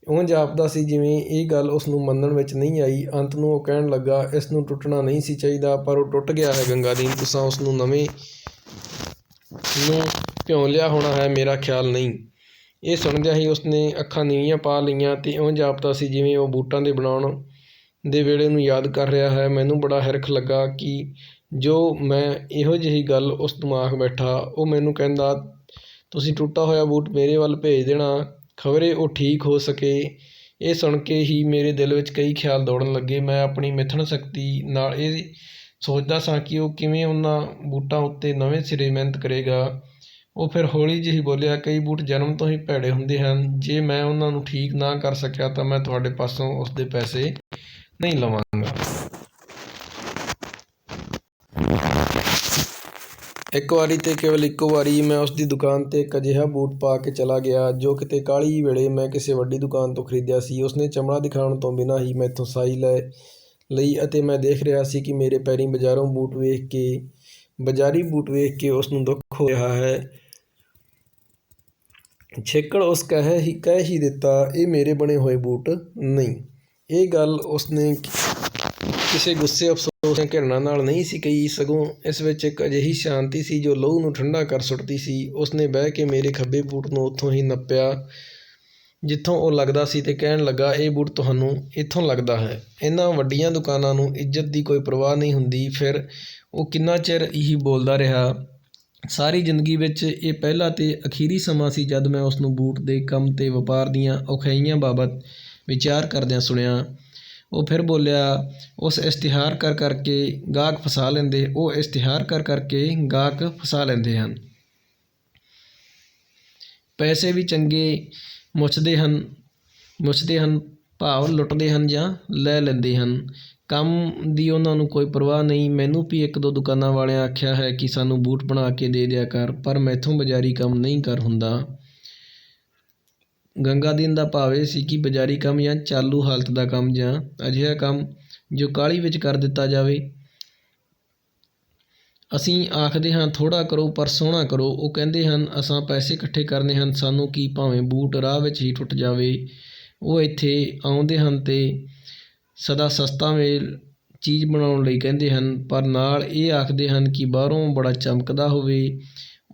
ਉਹ ਜਾਪਦਾ ਸੀ ਜਿਵੇਂ ਇਹ ਗੱਲ ਉਸ ਨੂੰ ਮੰਨਣ ਵਿੱਚ ਨਹੀਂ ਆਈ। ਅੰਤ ਨੂੰ ਉਹ ਕਹਿਣ ਲੱਗਾ ਇਸ ਨੂੰ ਟੁੱਟਣਾ ਨਹੀਂ ਸੀ ਚਾਹੀਦਾ, ਪਰ ਉਹ ਟੁੱਟ ਗਿਆ ਹੈ ਗੰਗਾਦੀਨ ਤੁਸੀਂ ਉਸ ਨੂੰ ਨਵੇਂ ਨੂੰ ਭਿਉਂ ਲਿਆ ਹੋਣਾ ਹੈ ਮੇਰਾ ਖਿਆਲ ਨਹੀਂ। ਇਹ ਸੁਣਦਿਆਂ ਹੀ ਉਸਨੇ ਅੱਖਾਂ ਨੀਵੀਆਂ ਪਾ ਲਈਆਂ ਅਤੇ ਇਉਂ ਜਾਪਦਾ ਸੀ ਜਿਵੇਂ ਉਹ ਬੂਟਾਂ ਦੇ ਬਣਾਉਣ ਦੇ ਵੇਲੇ ਨੂੰ ਯਾਦ ਕਰ ਰਿਹਾ ਹੈ। ਮੈਨੂੰ ਬੜਾ ਹਿਰਖ ਲੱਗਾ ਕਿ ਜੋ ਮੈਂ ਇਹੋ ਜਿਹੀ ਗੱਲ ਉਸ ਦਿਮਾਗ ਬੈਠਾ, ਉਹ ਮੈਨੂੰ ਕਹਿੰਦਾ, ਤੁਸੀਂ ਟੁੱਟਾ ਹੋਇਆ ਬੂਟ ਮੇਰੇ ਵੱਲ ਭੇਜ ਦੇਣਾ, ਖਬਰੇ ਉਹ ਠੀਕ ਹੋ ਸਕੇ। ਇਹ ਸੁਣ ਕੇ ਹੀ ਮੇਰੇ ਦਿਲ ਵਿੱਚ ਕਈ ਖਿਆਲ ਦੌੜਨ ਲੱਗੇ। ਮੈਂ ਆਪਣੀ ਮਿਥਣ ਸ਼ਕਤੀ ਨਾਲ ਇਹ ਸੋਚਦਾ ਸਾਂ ਕਿ ਉਹ ਕਿਵੇਂ ਉਹਨਾਂ ਬੂਟਾਂ ਉੱਤੇ ਨਵੇਂ ਸਿਰੇ ਮਿਹਨਤ ਕਰੇਗਾ। ਉਹ ਫਿਰ ਹੌਲੀ ਜਿਹੀ ਬੋਲਿਆ, ਕਈ ਬੂਟ ਜਨਮ ਤੋਂ ਹੀ ਭੈੜੇ ਹੁੰਦੇ ਹਨ। ਜੇ ਮੈਂ ਉਹਨਾਂ ਨੂੰ ਠੀਕ ਨਾ ਕਰ ਸਕਿਆ ਤਾਂ ਮੈਂ ਤੁਹਾਡੇ ਪਾਸੋਂ ਉਸ ਦੇ ਪੈਸੇ ਨਹੀਂ ਲਵਾਂਗਾ। ਇੱਕ ਵਾਰੀ ਤੇ ਕੇਵਲ ਇੱਕੋ ਵਾਰੀ ਮੈਂ ਉਸ ਦੀ ਦੁਕਾਨ ਤੇ ਇੱਕ ਅਜਿਹਾ ਬੂਟ ਪਾ ਕੇ ਚਲਾ ਗਿਆ, ਜੋ ਕਿਤੇ ਕਾਹਲੀ ਵੇਲੇ ਮੈਂ ਕਿਸੇ ਵੱਡੀ ਦੁਕਾਨ ਤੋਂ ਖਰੀਦਿਆ ਸੀ। ਉਸਨੇ ਚਮੜਾ ਦਿਖਾਉਣ ਤੋਂ ਬਿਨਾਂ ਹੀ ਮੈਥੋਂ ਸਾਈ ਲੈ ਲਈ ਅਤੇ ਮੈਂ ਦੇਖ ਰਿਹਾ ਸੀ ਕਿ ਮੇਰੇ ਪੈਰੀਂ ਬਜ਼ਾਰੋਂ ਬੂਟ ਵੇਖ ਕੇ, ਬਜ਼ਾਰੀ ਬੂਟ ਵੇਖ ਕੇ ਉਸ ਨੂੰ ਦੁੱਖ ਹੋ ਰਿਹਾ ਹੈ। ਛੇਕੜ ਉਸ ਕਹਿ ਹੀ ਕਹਿ ਹੀ ਦਿੱਤਾ, ਇਹ ਮੇਰੇ ਬਣੇ ਹੋਏ ਬੂਟ ਨਹੀਂ। ਇਹ ਗੱਲ ਉਸਨੇ ਕਿਸੇ ਗੁੱਸੇ ਅਫਸੋਸ ਜਾਂ ਘਿਰਣਾ ਨਾਲ ਨਹੀਂ ਸੀ ਕਹੀ। ਸਗੋਂ ਇਸ ਵਿੱਚ ਇੱਕ ਅਜਿਹੀ ਸ਼ਾਂਤੀ ਸੀ ਜੋ ਲਹੂ ਨੂੰ ਠੰਡਾ ਕਰ ਸੁੱਟਦੀ ਸੀ। ਉਸਨੇ ਬਹਿ ਕੇ ਮੇਰੇ ਖੱਬੇ ਬੂਟ ਨੂੰ ਉੱਥੋਂ ਹੀ ਨੱਪਿਆ। ਜਿੱਥੋਂ ਉਹ ਲੱਗਦਾ ਸੀ ਤੇ ਕਹਿਣ ਲੱਗਾ, ਇਹ ਬੂਟ ਤੁਹਾਨੂੰ ਇੱਥੋਂ ਲੱਗਦਾ ਹੈ। ਇਹਨਾਂ ਵੱਡੀਆਂ ਦੁਕਾਨਾਂ ਨੂੰ ਇੱਜ਼ਤ ਦੀ ਕੋਈ ਪਰਵਾਹ ਨਹੀਂ ਹੁੰਦੀ। ਫਿਰ ਉਹ ਕਿੰਨਾ ਚਿਰ ਇਹੀ ਬੋਲਦਾ ਰਿਹਾ। ਸਾਰੀ ਜ਼ਿੰਦਗੀ ਵਿੱਚ ਇਹ ਪਹਿਲਾ ਤੇ ਅਖੀਰੀ ਸਮਾਂ ਸੀ ਜਦ ਮੈਂ ਉਸ ਨੂੰ ਬੂਟ ਦੇ ਕੰਮ ਤੇ ਵਪਾਰ ਦੀਆਂ ਔਖਿਆਈਆਂ ਬਾਬਤ ਵਿਚਾਰ ਕਰਦਿਆਂ ਸੁਣਿਆ। ਉਹ ਫਿਰ ਬੋਲਿਆ, ਉਸ ਇਸ਼ਤਿਹਾਰ ਕਰ ਕਰਕੇ ਗਾਹਕ ਫਸਾ ਲੈਂਦੇ। ਉਹ ਇਸ਼ਤਿਹਾਰ ਕਰ ਕਰਕੇ ਗਾਹਕ ਫਸਾ ਲੈਂਦੇ ਹਨ। ਪੈਸੇ ਵੀ ਚੰਗੇ ਮੁੱਛਦੇ ਹਨ ਮੁੱਛਦੇ ਹਨ, ਭਾਵ ਲੁੱਟਦੇ ਹਨ ਜਾਂ ਲੈ ਲੈਂਦੇ ਹਨ। ਕੰਮ ਦੀ ਉਹਨਾਂ ਨੂੰ ਕੋਈ ਪਰਵਾਹ ਨਹੀਂ। ਮੈਨੂੰ ਵੀ ਇੱਕ ਦੋ ਦੁਕਾਨਾਂ ਵਾਲਿਆਂ ਆਖਿਆ ਹੈ ਕਿ ਸਾਨੂੰ ਬੂਟ ਬਣਾ ਕੇ ਦੇ ਦਿਆ ਕਰ, ਪਰ ਮੈਥੋਂ ਬਾਜ਼ਾਰੀ ਕੰਮ ਨਹੀਂ ਕਰ ਹੁੰਦਾ। ਗੰਗਾ ਗੰਗਾਦੀਨ ਦਾ ਭਾਵ ਇਹ ਸੀ ਕਿ ਬਾਜ਼ਾਰੀ ਕੰਮ ਜਾਂ ਚਾਲੂ ਹਾਲਤ ਦਾ ਕੰਮ ਜਾਂ ਅਜਿਹਾ ਕੰਮ ਜੋ ਕਾਹਲੀ ਵਿੱਚ ਕਰ ਦਿੱਤਾ ਜਾਵੇ ਅਸੀਂ ਆਖਦੇ ਹਾਂ, ਥੋੜ੍ਹਾ ਕਰੋ ਪਰ ਸੋਹਣਾ ਕਰੋ। ਉਹ ਕਹਿੰਦੇ ਹਨ, ਅਸਾਂ ਪੈਸੇ ਇਕੱਠੇ ਕਰਨੇ ਹਨ, ਸਾਨੂੰ ਕੀ ਭਾਵੇਂ ਬੂਟ ਰਾਹ ਵਿੱਚ ਹੀ ਟੁੱਟ ਜਾਵੇ। ਉਹ ਇੱਥੇ ਆਉਂਦੇ ਹਨ ਤੇ ਸਦਾ ਸਸਤਾ ਮੇਲ ਚੀਜ਼ ਬਣਾਉਣ ਲਈ ਕਹਿੰਦੇ ਹਨ, ਪਰ ਨਾਲ ਇਹ ਆਖਦੇ ਹਨ ਕਿ ਬਾਹਰੋਂ ਬੜਾ ਚਮਕਦਾ ਹੋਵੇ।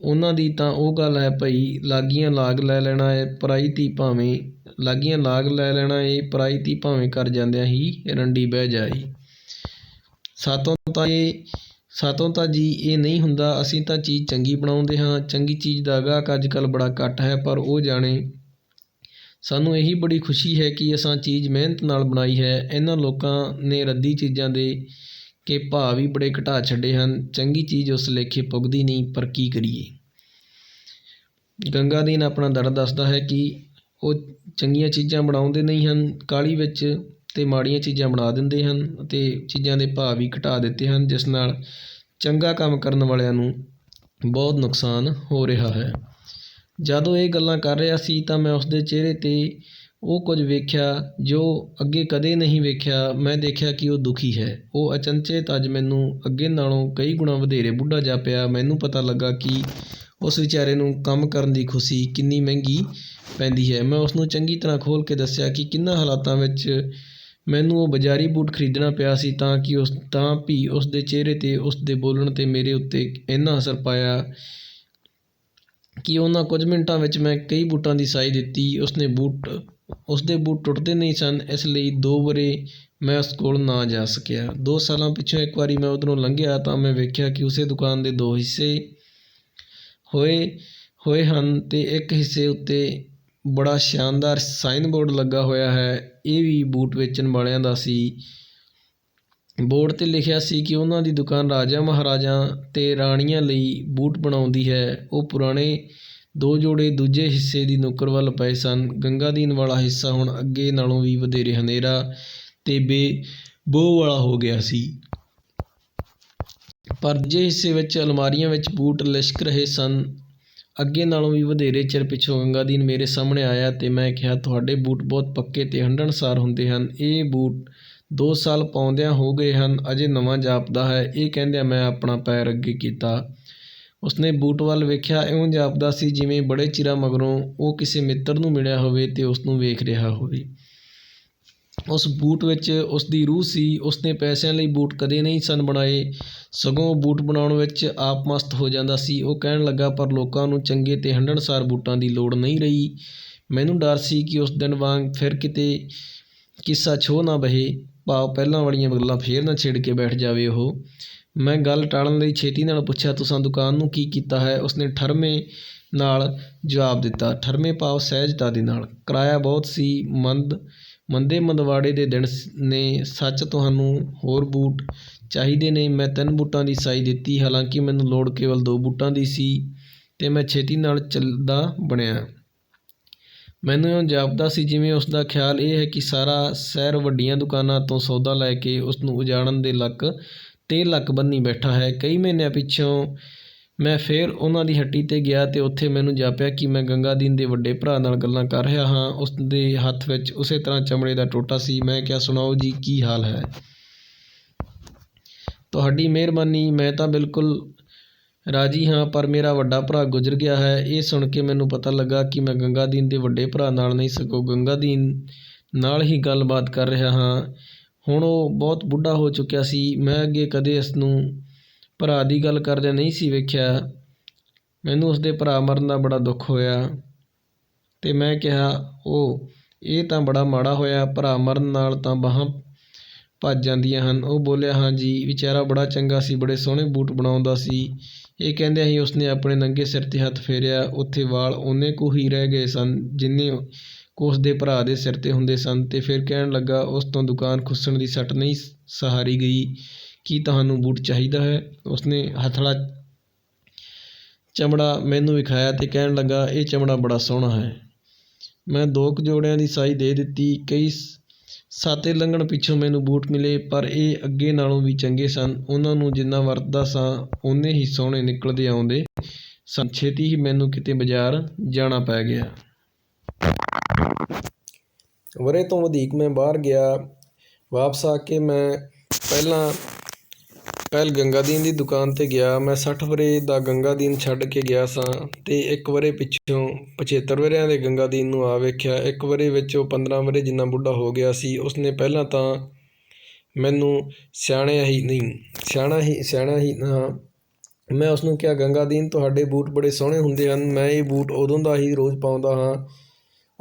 ਉਹਨਾਂ ਦੀ ਤਾਂ ਉਹ ਗੱਲ ਹੈ, ਭਈ ਲਾਗੀਆਂ ਲਾਗ ਲੈ ਲੈਣਾ ਹੈ ਪਰਾਈ ਧੀ ਭਾਵੇਂ ਲਾਗੀਆਂ ਲਾਗ ਲੈ ਲੈਣਾ ਏ, ਪਰਾਈ ਧੀ ਭਾਵੇਂ ਕਰ ਜਾਂਦਿਆਂ ਹੀ ਰੰਡੀ ਬਹਿ ਜਾਈ ਸਾਤੋਂ ਤਾਂ ਇਹ ਸਾਤੋਂ ਤਾਂ ਜੀ ਇਹ ਨਹੀਂ ਹੁੰਦਾ, ਅਸੀਂ ਤਾਂ ਚੀਜ਼ ਚੰਗੀ ਬਣਾਉਂਦੇ ਹਾਂ, ਚੰਗੀ ਚੀਜ਼ ਦਾ ਗਾਹਕ ਅੱਜ ਕੱਲ੍ਹ ਬੜਾ ਘੱਟ ਹੈ, ਪਰ ਉਹ ਜਾਣੇ, ਸਾਨੂੰ ਇਹੀ ਬੜੀ ਖੁਸ਼ੀ ਹੈ ਕਿ ਅਸਾਂ ਚੀਜ਼ ਮਿਹਨਤ ਨਾਲ ਬਣਾਈ ਹੈ। ਇਹਨਾਂ ਲੋਕਾਂ ਨੇ ਰੱਦੀ ਚੀਜ਼ਾਂ ਦੇ ਕਿ ਭਾਅ ਵੀ ਬੜੇ ਘਟਾ ਛੱਡੇ ਹਨ, ਚੰਗੀ ਚੀਜ਼ ਉਸ ਲੇਖੇ ਪੁੱਗਦੀ ਨਹੀਂ, ਪਰ ਕੀ ਕਰੀਏ? ਗੰਗਾ ਦੀਨ ਆਪਣਾ ਦਰਦ ਦੱਸਦਾ ਹੈ ਕਿ ਉਹ ਚੰਗੀਆਂ ਚੀਜ਼ਾਂ ਬਣਾਉਂਦੇ ਨਹੀਂ ਹਨ ਕਾਹਲੀ ਵਿੱਚ ਅਤੇ ਮਾੜੀਆਂ ਚੀਜ਼ਾਂ ਬਣਾ ਦਿੰਦੇ ਹਨ ਅਤੇ ਚੀਜ਼ਾਂ ਦੇ ਭਾਅ ਵੀ ਘਟਾ ਦਿੱਤੇ ਹਨ, ਜਿਸ ਨਾਲ ਚੰਗਾ ਕੰਮ ਕਰਨ ਵਾਲਿਆਂ ਨੂੰ ਬਹੁਤ ਨੁਕਸਾਨ ਹੋ ਰਿਹਾ ਹੈ। ਜਦੋਂ ਇਹ ਗੱਲਾਂ ਕਰ ਰਿਹਾ ਸੀ ਤਾਂ ਮੈਂ ਉਸਦੇ ਚਿਹਰੇ 'ਤੇ ਉਹ ਕੁਝ ਵੇਖਿਆ ਜੋ ਅੱਗੇ ਕਦੇ ਨਹੀਂ ਵੇਖਿਆ। ਮੈਂ ਦੇਖਿਆ ਕਿ ਉਹ ਦੁਖੀ ਹੈ। ਉਹ ਅਚਨਚੇਤ ਅੱਜ ਮੈਨੂੰ ਅੱਗੇ ਨਾਲੋਂ ਕਈ ਗੁਣਾ ਵਧੇਰੇ ਬੁੱਢਾ ਜਾ ਪਿਆ। ਮੈਨੂੰ ਪਤਾ ਲੱਗਾ ਕਿ ਉਸ ਵਿਚਾਰੇ ਨੂੰ ਕੰਮ ਕਰਨ ਦੀ ਖੁਸ਼ੀ ਕਿੰਨੀ ਮਹਿੰਗੀ ਪੈਂਦੀ ਹੈ। ਮੈਂ ਉਸ ਨੂੰ ਚੰਗੀ ਤਰ੍ਹਾਂ ਖੋਲ੍ਹ ਕੇ ਦੱਸਿਆ ਕਿ ਕਿੰਨਾਂ ਹਾਲਾਤਾਂ ਵਿੱਚ ਮੈਨੂੰ ਉਹ ਬਾਜ਼ਾਰੀ ਬੂਟ ਖਰੀਦਣਾ ਪਿਆ ਸੀ ਤਾਂ ਕਿ ਉਸ ਤਾਂ ਵੀ ਉਸ ਦੇ ਚਿਹਰੇ 'ਤੇ ਉਸ ਦੇ ਬੋਲਣ 'ਤੇ ਮੇਰੇ ਉੱਤੇ ਇੰਨਾ ਅਸਰ ਪਾਇਆ ਕਿ ਉਹਨਾਂ ਕੁਝ ਮਿੰਟਾਂ ਵਿੱਚ ਮੈਂ ਕਈ ਬੂਟਾਂ ਦੀ ਸਾਈ ਦਿੱਤੀ। ਉਸਨੇ ਬੂਟ ਉਸਦੇ ਬੂਟ ਟੁੱਟਦੇ ਨਹੀਂ ਸਨ, ਇਸ ਲਈ ਦੋ ਵਰੇ ਮੈਂ ਉਸ ਕੋਲ ਨਾ ਜਾ ਸਕਿਆ। ਦੋ ਸਾਲਾਂ ਪਿੱਛੋਂ ਇੱਕ ਵਾਰੀ ਮੈਂ ਉੱਧਰੋਂ ਲੰਘਿਆ ਤਾਂ ਮੈਂ ਵੇਖਿਆ ਕਿ ਉਸੇ ਦੁਕਾਨ ਦੇ ਦੋ ਹਿੱਸੇ ਹੋਏ ਹੋਏ ਹਨ ਅਤੇ ਇੱਕ ਹਿੱਸੇ ਉੱਤੇ ਬੜਾ ਸ਼ਾਨਦਾਰ ਸਾਈਨ ਬੋਰਡ ਲੱਗਾ ਹੋਇਆ ਹੈ। ਇਹ ਵੀ ਬੂਟ ਵੇਚਣ ਵਾਲਿਆਂ ਦਾ ਸੀ। ਬੋਰਡ 'ਤੇ ਲਿਖਿਆ ਸੀ ਕਿ ਉਹਨਾਂ ਦੀ ਦੁਕਾਨ ਰਾਜਾ ਮਹਾਰਾਜਾ ਅਤੇ ਰਾਣੀਆਂ ਲਈ ਬੂਟ ਬਣਾਉਂਦੀ ਹੈ। ਉਹ ਪੁਰਾਣੇ ਦੋ ਜੋੜੇ ਦੂਜੇ ਹਿੱਸੇ ਦੀ ਨੁੱਕਰ ਵੱਲ ਪਏ ਸਨ। ਗੰਗਾ ਦੀਨ ਵਾਲਾ ਹਿੱਸਾ ਹੁਣ ਅੱਗੇ ਨਾਲੋਂ ਵੀ ਵਧੇਰੇ ਹਨੇਰਾ ਅਤੇ ਬੇਬੋਹ ਵਾਲਾ ਹੋ ਗਿਆ ਸੀ। ਪਰ ਜੇ ਹਿੱਸੇ ਵਿੱਚ ਅਲਮਾਰੀਆਂ ਵਿੱਚ ਬੂਟ ਲਿਸ਼ਕ ਰਹੇ ਸਨ ਅੱਗੇ ਨਾਲੋਂ ਵੀ ਵਧੇਰੇ ਚਿਰ ਪਿੱਛੋਂ ਗੰਗਾ ਗੰਗਾਦੀਨ ਮੇਰੇ ਸਾਹਮਣੇ ਆਇਆ ਅਤੇ ਮੈਂ ਕਿਹਾ, ਤੁਹਾਡੇ ਬੂਟ ਬਹੁਤ ਪੱਕੇ ਅਤੇ ਹੰਢਣਸਾਰ ਹੁੰਦੇ ਹਨ। ਇਹ ਬੂਟ ਦੋ ਸਾਲ ਪਾਉਂਦਿਆਂ ਹੋ ਗਏ ਹਨ, ਅਜੇ ਨਵਾਂ ਜਾਪਦਾ ਹੈ। ਇਹ ਕਹਿੰਦਿਆਂ ਮੈਂ ਆਪਣਾ ਪੈਰ ਅੱਗੇ ਕੀਤਾ। ਉਸਨੇ ਬੂਟ ਵੱਲ ਵੇਖਿਆ, ਇਉਂ ਜਾਪਦਾ ਸੀ ਜਿਵੇਂ ਬੜੇ ਚਿਰਾਂ ਮਗਰੋਂ ਉਹ ਕਿਸੇ ਮਿੱਤਰ ਨੂੰ ਮਿਲਿਆ ਹੋਵੇ ਅਤੇ ਉਸਨੂੰ ਵੇਖ ਰਿਹਾ ਹੋਵੇ। ਉਸ ਬੂਟ ਵਿੱਚ ਉਸਦੀ ਰੂਹ ਸੀ, ਉਸਨੇ ਪੈਸਿਆਂ ਲਈ ਬੂਟ ਕਦੇ ਨਹੀਂ ਸਨ ਬਣਾਏ। ਸਗੋਂ ਬੂਟ ਬਣਾਉਣ ਵਿੱਚ ਆਪ ਮਸਤ ਹੋ ਜਾਂਦਾ ਸੀ। ਉਹ ਕਹਿਣ ਲੱਗਾ, ਪਰ ਲੋਕਾਂ ਨੂੰ ਚੰਗੇ ਅਤੇ ਹੰਢਣਸਾਰ ਬੂਟਾਂ ਦੀ ਲੋੜ ਨਹੀਂ ਰਹੀ। ਮੈਨੂੰ ਡਰ ਸੀ ਕਿ ਉਸ ਦਿਨ ਵਾਂਗ ਫਿਰ ਕਿਤੇ ਕਿੱਸਾ ਛੋਹ ਨਾ ਬਹੇ। ਭਾਵ ਪਹਿਲਾਂ ਵਾਲੀਆਂ ਗੱਲਾਂ ਫੇਰ ਨਾ ਛੇੜ ਕੇ ਬੈਠ ਜਾਵੇ ਉਹ। ਮੈਂ ਗੱਲ ਟਾਲਣ ਲਈ ਛੇਤੀ ਨਾਲ ਪੁੱਛਿਆ, ਤੁਸਾਂ ਦੁਕਾਨ ਨੂੰ ਕੀ ਕੀਤਾ ਹੈ? ਉਸਨੇ ਠਰਮੇ ਨਾਲ ਜਵਾਬ ਦਿੱਤਾ, ਠਰਮੇ ਭਾਵ ਸਹਿਜਤਾ ਦੇ ਨਾਲ। ਕਿਰਾਇਆ ਬਹੁਤ ਸੀ, ਮੰਦ ਮੰਦੇ ਮੰਦਵਾੜੇ ਦੇ ਦਿਨ ਨੇ ਸੱਚ ਤੁਹਾਨੂੰ ਹੋਰ ਬੂਟ ਚਾਹੀਦੇ ਨੇ। ਮੈਂ ਤਿੰਨ ਬੂਟਾਂ ਦੀ ਸਾਈ ਦਿੱਤੀ, ਹਾਲਾਂਕਿ ਮੈਨੂੰ ਲੋੜ ਕੇਵਲ ਦੋ ਬੂਟਾਂ ਦੀ ਸੀ ਅਤੇ ਮੈਂ ਛੇਤੀ ਨਾਲ ਚੱਲਦਾ ਬਣਿਆ। ਮੈਨੂੰ ਇਉਂ ਜਾਪਦਾ ਸੀ ਜਿਵੇਂ ਉਸ ਦਾ ਖਿਆਲ ਇਹ ਹੈ ਕਿ ਸਾਰਾ ਸ਼ਹਿਰ ਵੱਡੀਆਂ ਦੁਕਾਨਾਂ ਤੋਂ ਸੌਦਾ ਲੈ ਕੇ ਉਸ ਨੂੰ ਉਜਾੜਨ ਦੇ ਲੱਕ 'ਤੇ ਲੱਕ ਬੰਨ੍ਹੀ ਬੈਠਾ ਹੈ। ਕਈ ਮਹੀਨਿਆਂ ਪਿੱਛੋਂ ਮੈਂ ਫੇਰ ਉਹਨਾਂ ਦੀ ਹੱਟੀ 'ਤੇ ਗਿਆ ਅਤੇ ਉੱਥੇ ਮੈਨੂੰ ਜਾਪਿਆ ਕਿ ਮੈਂ ਗੰਗਾਦੀਨ ਦੇ ਵੱਡੇ ਭਰਾ ਨਾਲ ਗੱਲਾਂ ਕਰ ਰਿਹਾ ਹਾਂ। ਉਸ ਦੇ ਹੱਥ ਵਿੱਚ ਉਸੇ ਤਰ੍ਹਾਂ ਚਮੜੇ ਦਾ ਟੋਟਾ ਸੀ। ਮੈਂ ਕਿਹਾ, ਸੁਣਾਓ ਜੀ, ਕੀ ਹਾਲ ਹੈ? ਤੁਹਾਡੀ ਮਿਹਰਬਾਨੀ, ਮੈਂ ਤਾਂ ਬਿਲਕੁਲ ਰਾਜੀ ਹਾਂ, ਪਰ ਮੇਰਾ ਵੱਡਾ ਭਰਾ ਗੁਜ਼ਰ ਗਿਆ ਹੈ। ਇਹ ਸੁਣ ਕੇ ਮੈਨੂੰ ਪਤਾ ਲੱਗਾ ਕਿ ਮੈਂ ਗੰਗਾਦੀਨ ਦੇ ਵੱਡੇ ਭਰਾ ਨਾਲ ਨਹੀਂ, ਸਗੋਂ ਗੰਗਾਦੀਨ ਨਾਲ ਹੀ ਗੱਲਬਾਤ ਕਰ ਰਿਹਾ ਹਾਂ। ਹੁਣ ਉਹ ਬਹੁਤ ਬੁੱਢਾ ਹੋ ਚੁੱਕਿਆ ਸੀ। ਮੈਂ ਅੱਗੇ ਕਦੇ ਇਸ ਨੂੰ ਭਰਾ ਦੀ ਗੱਲ ਕਰਦਿਆਂ ਨਹੀਂ ਸੀ ਵੇਖਿਆ। ਮੈਨੂੰ ਉਸਦੇ ਭਰਾ ਮਰਨ ਦਾ ਬੜਾ ਦੁੱਖ ਹੋਇਆ। ਅਤੇ ਮੈਂ ਕਿਹਾ ਉਹ ਇਹ ਤਾਂ ਬੜਾ ਮਾੜਾ ਹੋਇਆ। ਭਰਾ ਮਰਨ ਨਾਲ ਤਾਂ ਬਾਹਾਂ ਭੱਜ ਜਾਂਦੀਆਂ ਹਨ। ਉਹ ਬੋਲਿਆ, ਹਾਂ ਜੀ, ਵਿਚਾਰਾ ਬੜਾ ਚੰਗਾ ਸੀ, ਬੜੇ ਸੋਹਣੇ ਬੂਟ ਬਣਾਉਂਦਾ ਸੀ। ਇਹ ਕਹਿੰਦਿਆਂ ਹੀ ਉਸਨੇ ਆਪਣੇ ਨੰਗੇ ਸਿਰ 'ਤੇ ਹੱਥ ਫੇਰਿਆ। ਉੱਥੇ ਵਾਲ ਓਨੇ ਕੁ ਹੀ ਰਹਿ ਗਏ ਸਨ, ਜਿੰਨੇ ਕੁ ਉਸਦੇ ਭਰਾ ਦੇ ਸਿਰ 'ਤੇ ਹੁੰਦੇ ਸਨ। ਅਤੇ ਫਿਰ ਕਹਿਣ ਲੱਗਾ, ਉਸ ਤੋਂ ਦੁਕਾਨ ਖੁੱਸਣ ਦੀ ਸੱਟ ਨਹੀਂ ਸਹਾਰੀ ਗਈ। ਕੀ ਤੁਹਾਨੂੰ ਬੂਟ ਚਾਹੀਦਾ ਹੈ? ਉਸਨੇ ਹਥੜਾ ਚਮੜਾ ਮੈਨੂੰ ਵਿਖਾਇਆ ਅਤੇ ਕਹਿਣ ਲੱਗਾ, ਇਹ ਚਮੜਾ ਬੜਾ ਸੋਹਣਾ ਹੈ। ਮੈਂ ਦੋ ਕੁ ਜੋੜਿਆਂ ਦੀ ਸਾਈ ਦੇ ਦਿੱਤੀ, ਕਈ ਸਾਤੇ ਲੰਘਣ ਪਿੱਛੋਂ ਮੈਨੂੰ ਬੂਟ ਮਿਲੇ, ਪਰ ਇਹ ਅੱਗੇ ਨਾਲੋਂ ਵੀ ਚੰਗੇ ਸਨ। ਉਹਨਾਂ ਨੂੰ ਜਿੰਨਾ ਵਰਤਦਾ ਸਾਂ, ਓਨੇ ਹੀ ਸੋਹਣੇ ਨਿਕਲਦੇ ਆਉਂਦੇ ਸਨ। ਛੇਤੀ ਹੀ ਮੈਨੂੰ ਕਿਤੇ ਬਾਜ਼ਾਰ ਜਾਣਾ ਪੈ ਗਿਆ। ਵਰੇ ਤੋਂ ਵਧੇਕ ਮੈਂ ਬਾਹਰ ਗਿਆ। ਵਾਪਸ ਆ ਕੇ ਮੈਂ ਪਹਿਲਾਂ ਪਹਿਲ ਗੰਗਾ ਦੀਨ ਦੀ ਦੁਕਾਨ 'ਤੇ ਗਿਆ। ਮੈਂ ਸੱਠ ਵਰ੍ਹੇ ਦਾ ਗੰਗਾ ਦੀਨ ਛੱਡ ਕੇ ਗਿਆ ਸਾਂ ਅਤੇ ਇੱਕ ਵਰੇ ਪਿੱਛੋਂ 75 ਵਰ੍ਹਿਆਂ ਦੇ ਗੰਗਾ ਦੀਨ ਨੂੰ ਆ ਵੇਖਿਆ। ਇੱਕ ਵਰੇ ਵਿੱਚ ਉਹ 15 ਵਰੇ ਜਿੰਨਾ ਬੁੱਢਾ ਹੋ ਗਿਆ ਸੀ, ਉਸਨੇ ਪਹਿਲਾਂ ਤਾਂ ਮੈਨੂੰ ਸਿਆਣਿਆ ਹੀ ਨਹੀਂ, ਸਿਆਣਾ ਹੀ ਸਿਆਣਾ ਹੀ ਹਾਂ ਮੈਂ ਉਸਨੂੰ ਕਿਹਾ, ਗੰਗਾ ਦੀਨ, ਤੁਹਾਡੇ ਬੂਟ ਬੜੇ ਸੋਹਣੇ ਹੁੰਦੇ ਹਨ। ਮੈਂ ਇਹ ਬੂਟ ਉਦੋਂ ਦਾ ਹੀ ਰੋਜ਼ ਪਾਉਂਦਾ ਹਾਂ।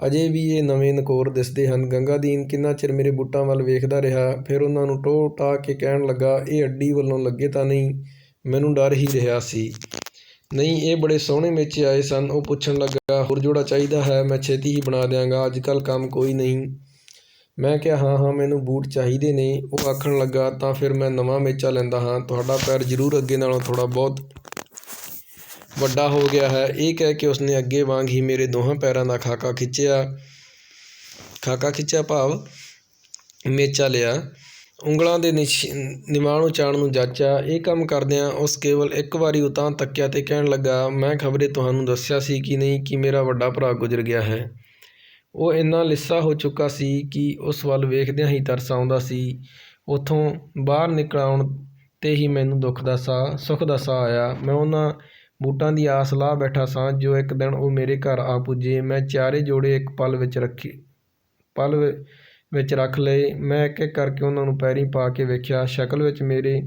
ਅਜੇ ਵੀ ਇਹ ਨਵੇਂ ਨਕੋਰ ਦਿਸਦੇ ਹਨ। ਗੰਗਾਦੀਨ ਕਿੰਨਾ ਚਿਰ ਮੇਰੇ ਬੂਟਾਂ ਵੱਲ ਵੇਖਦਾ ਰਿਹਾ, ਫਿਰ ਉਹਨਾਂ ਨੂੰ ਟੋਹ ਟਾ ਕੇ ਕਹਿਣ ਲੱਗਾ, ਇਹ ਅੱਡੀ ਵੱਲੋਂ ਲੱਗੇ ਤਾਂ ਨਹੀਂ, ਮੈਨੂੰ ਡਰ ਹੀ ਰਿਹਾ ਸੀ। ਨਹੀਂ, ਇਹ ਬੜੇ ਸੋਹਣੇ ਮੇਚੇ ਆਏ ਸਨ। ਉਹ ਪੁੱਛਣ ਲੱਗਾ, ਹੋਰ ਜੋੜਾ ਚਾਹੀਦਾ ਹੈ, ਮੈਂ ਛੇਤੀ ਹੀ ਬਣਾ ਦਿਆਂਗਾ ਅੱਜ ਕੱਲ੍ਹ ਕੰਮ ਕੋਈ ਨਹੀਂ। ਮੈਂ ਕਿਹਾ, ਹਾਂ ਹਾਂ, ਮੈਨੂੰ ਬੂਟ ਚਾਹੀਦੇ ਨੇ। ਉਹ ਆਖਣ ਲੱਗਾ, ਤਾਂ ਫਿਰ ਮੈਂ ਨਵਾਂ ਮੇਚਾ ਲੈਂਦਾ ਹਾਂ, ਤੁਹਾਡਾ ਪੈਰ ਜ਼ਰੂਰ ਅੱਗੇ ਨਾਲੋਂ ਥੋੜ੍ਹਾ ਬਹੁਤ ਵੱਡਾ ਹੋ ਗਿਆ ਹੈ। ਇਹ ਕਹਿ ਕੇ ਉਸਨੇ ਅੱਗੇ ਵਾਂਗ ਹੀ ਮੇਰੇ ਦੋਹਾਂ ਪੈਰਾਂ ਦਾ ਖਾਕਾ ਖਿੱਚਿਆ। ਖਾਕਾ ਖਿੱਚਿਆ ਭਾਵ ਮੇਚਾ ਲਿਆ। ਉਂਗਲਾਂ ਦੇ ਨਿਸ਼- ਨਿਵਾਣ ਚਾਣ ਨੂੰ ਜਾਚਿਆ। ਇਹ ਕੰਮ ਕਰਦਿਆਂ ਉਸ ਕੇਵਲ ਇੱਕ ਵਾਰੀ ਉਤਾਂ ਤੱਕਿਆ ਤੇ ਕਹਿਣ ਲੱਗਾ, ਮੈਂ ਖਬਰੇ ਤੁਹਾਨੂੰ ਦੱਸਿਆ ਸੀ ਕਿ ਨਹੀਂ ਕਿ ਮੇਰਾ ਵੱਡਾ ਭਰਾ ਗੁਜ਼ਰ ਗਿਆ ਹੈ। ਉਹ ਇੰਨਾ ਲਿੱਸਾ ਹੋ ਚੁੱਕਾ ਸੀ ਕਿ ਉਸ ਵੱਲ ਵੇਖਦਿਆਂ ਹੀ ਤਰਸ ਆਉਂਦਾ ਸੀ। ਉੱਥੋਂ ਬਾਹਰ ਨਿਕਲ ਆਉਣ 'ਤੇ ਹੀ ਮੈਨੂੰ ਦੁੱਖ ਦਾ ਸਾਹ, ਸੁੱਖ ਦਾ ਸਾਹ ਆਇਆ। ਮੈਂ ਉਹਨਾਂ ਬੂਟਾਂ ਦੀ ਆਸ ਲਾ ਬੈਠਾ ਸਾਂ, ਜੋ ਇੱਕ ਦਿਨ ਉਹ ਮੇਰੇ ਘਰ ਆ ਪੁੱਜੇ। ਮੈਂ ਚਾਰੇ ਜੋੜੇ ਇੱਕ ਪਲ ਵਿੱਚ ਰੱਖੀ, ਪਲ ਵਿੱਚ ਰੱਖ ਲਏ। ਮੈਂ ਇੱਕ ਇੱਕ ਕਰਕੇ ਉਹਨਾਂ ਨੂੰ ਪੈਰੀਂ ਪਾ ਕੇ ਵੇਖਿਆ। ਸ਼ਕਲ ਵਿੱਚ ਮੇਰੇ